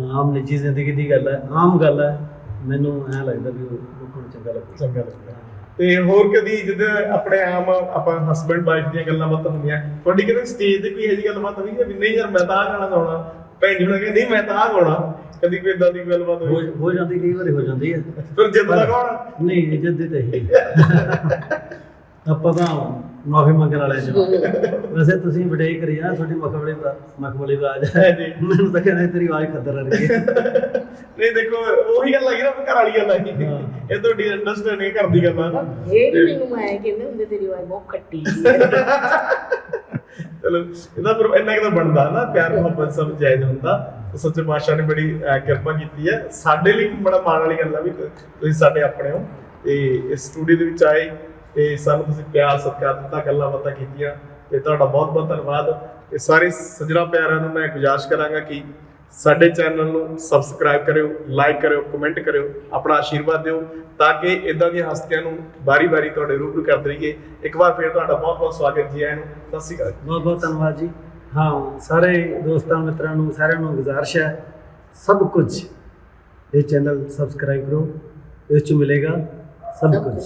ਆਮ ਨਿੱਜੀ ਜ਼ਿੰਦਗੀ ਦੀ ਗੱਲ ਹੈ ਆਮ ਗੱਲ ਹੈ। ਮੈਨੂੰ ਐਂ ਲੱਗਦਾ ਵੀ ਉਹ ਲੋਕਾਂ ਨੂੰ ਚੰਗਾ ਲੱਗਦਾ। ਚੰਗਾ ਲੱਗਦਾ। ਤੇ ਹੋਰ ਕਦੀ ਜਿੱਦਾਂ ਆਪਣੇ ਆਮ ਆਪਾਂ ਹਸਬੰਡ ਵਾਈਫ ਦੀਆਂ ਗੱਲਾਂ ਬਾਤਾਂ ਹੁੰਦੀਆਂ ਤੁਹਾਡੀ ਕਿਤੇ ਸਟੇਜ ਤੇ ਕੋਈ ਇਹੋ ਜਿਹੀ ਗੱਲਬਾਤ ਹੋਈ ਹੈ ਵੀ ਨਹੀਂ ਯਾਰ ਮੈਂ ਤਾਂ ਗਾਣਾ ਗਾਉਣਾ? ਭੈਣ ਜੀ ਨੇ ਕਿਹਾ ਨਹੀਂ ਮੈਂ ਤਾਂ ਗਾਉਣਾ। ਕਦੀ ਕੋਈ ਇਦਾਂ ਦੀ ਗੱਲਬਾਤ ਹੋਈ? ਹੋ ਜਾਂਦੀ ਕਈ ਵਾਰੀ ਹੋ ਜਾਂਦੀ ਹੈ। ਫਿਰ ਜਿੱਦ ਦਾ ਗਾਉਣਾ? ਨਹੀਂ ਜਿੱਦ ਤੇ ਹੀ। ਆਪਾਂ ਤਾਂ ਮਾਫੀ ਮੰਗਣ ਵਾਲੇ ਜੀ। ਵੈਸੇ ਤੁਸੀਂ ਵਡਿਆਈ ਕਰੀ ਨਾ ਤੁਹਾਡੀ ਮਖਮਲੀ ਦਾ ਮਖਮਲੀ ਹੈ ਹੈ ਜੀ ਮੈਨੂੰ ਤਾਂ ਕਹਿੰਦਾ ਤੇਰੀ ਆਵਾਜ਼ ਖੱਦਰ ਰਹੀ ਹੈ ਨਹੀਂ ਦੇਖੋ ਉਹੀ ਗੱਲ ਲੱਗੀ ਨਾ ਘਰ ਵਾਲੀ ਗੱਲ ਹਾਂ। ਇਹ ਤੁਹਾਡੀ ਅੰਡਰਸਟੈਂਡਿੰਗ ਘਰ ਦੀ ਗੱਲ ਆ। ਨਾ ਇਹ ਵੀ ਮੈਨੂੰ ਆਏ ਕਹਿੰਦੇ ਹੁੰਦੇ ਤੇਰੀ ਆਵਾਜ਼ ਬਹੁਤ ਖੱਟੀ ਚਲੋ ਇਹਦਾ ਪਰ ਇੰਨਾ ਕੁ ਤਾਂ ਬਣਦਾ ਨਾ ਪਿਆਰ ਮੁਹੱਬਤ ਸਭ ਜਾਇਜ਼ ਹੁੰਦਾ। ਤੇ ਸੱਚੇ ਪਾਤਸ਼ਾਹ ਨੇ ਬੜੀ ਕਿਰਪਾ ਕੀਤੀ ਹੈ। ਸਾਡੇ ਲਈ ਬੜਾ ਮਾਣ ਵਾਲੀ ਗੱਲ ਆ ਵੀ ਤੁਸੀਂ ਸਾਡੇ ਆਪਣੇ ਹੋ। ਤੇ ਇਸ ਸਟੂਡੀਓ ਦੇ ਵਿੱਚ ਆਏ। ਤੇ ਸਾਨੂੰ ਤੁਸੀਂ ਪਿਆਰ ਸਤਿਕਾਰ ਦਿੱਤਾ, ਗੱਲਾਂ ਬਾਤਾਂ ਕੀਤੀਆਂ ਤੇ ਤੁਹਾਡਾ ਬਹੁਤ ਬਹੁਤ ਧੰਨਵਾਦ। ਤੇ ਸਾਰੇ ਸੱਜਣਾ ਪਿਆਰਿਆਂ ਨੂੰ ਮੈਂ ਗੁਜ਼ਾਰਿਸ਼ ਕਰਾਂਗਾ ਕਿ ਸਾਡੇ ਚੈਨਲ ਨੂੰ ਸਬਸਕ੍ਰਾਈਬ ਕਰਿਓ ਲਾਈਕ ਕਰਿਓ ਕਮੈਂਟ ਕਰਿਓ, ਆਪਣਾ ਆਸ਼ੀਰਵਾਦ ਦਿਓ ਤਾਂ ਕਿ ਇਦਾਂ ਦੀਆਂ ਹਸਤੀਆਂ ਨੂੰ ਬਾਰੀ-ਬਾਰੀ ਤੁਹਾਡੇ ਰੂਬਰੂ ਕਰਦੇ ਰਹੀਏ। ਇੱਕ ਵਾਰ ਫਿਰ ਤੁਹਾਡਾ ਬਹੁਤ-ਬਹੁਤ ਸਵਾਗਤ ਜੀ ਆਇਆਂ ਨੂੰ। ਸਤਿ ਸ਼੍ਰੀ ਅਕਾਲ ਬਹੁਤ ਬਹੁਤ ਧੰਨਵਾਦ ਜੀ। ਹਾਂ, ਸਾਰੇ ਦੋਸਤਾਂ, ਮਿੱਤਰਾਂ ਨੂੰ, ਸਾਰਿਆਂ ਨੂੰ ਗੁਜ਼ਾਰਿਸ਼ ਹੈ। ਸਭ ਕੁਝ ਇਹ ਚੈਨਲ ਸਬਸਕ੍ਰਾਈਬ ਕਰੋ, ਇਸ ਚ ਮਿਲੇਗਾ ਸਭ ਕੁਝ।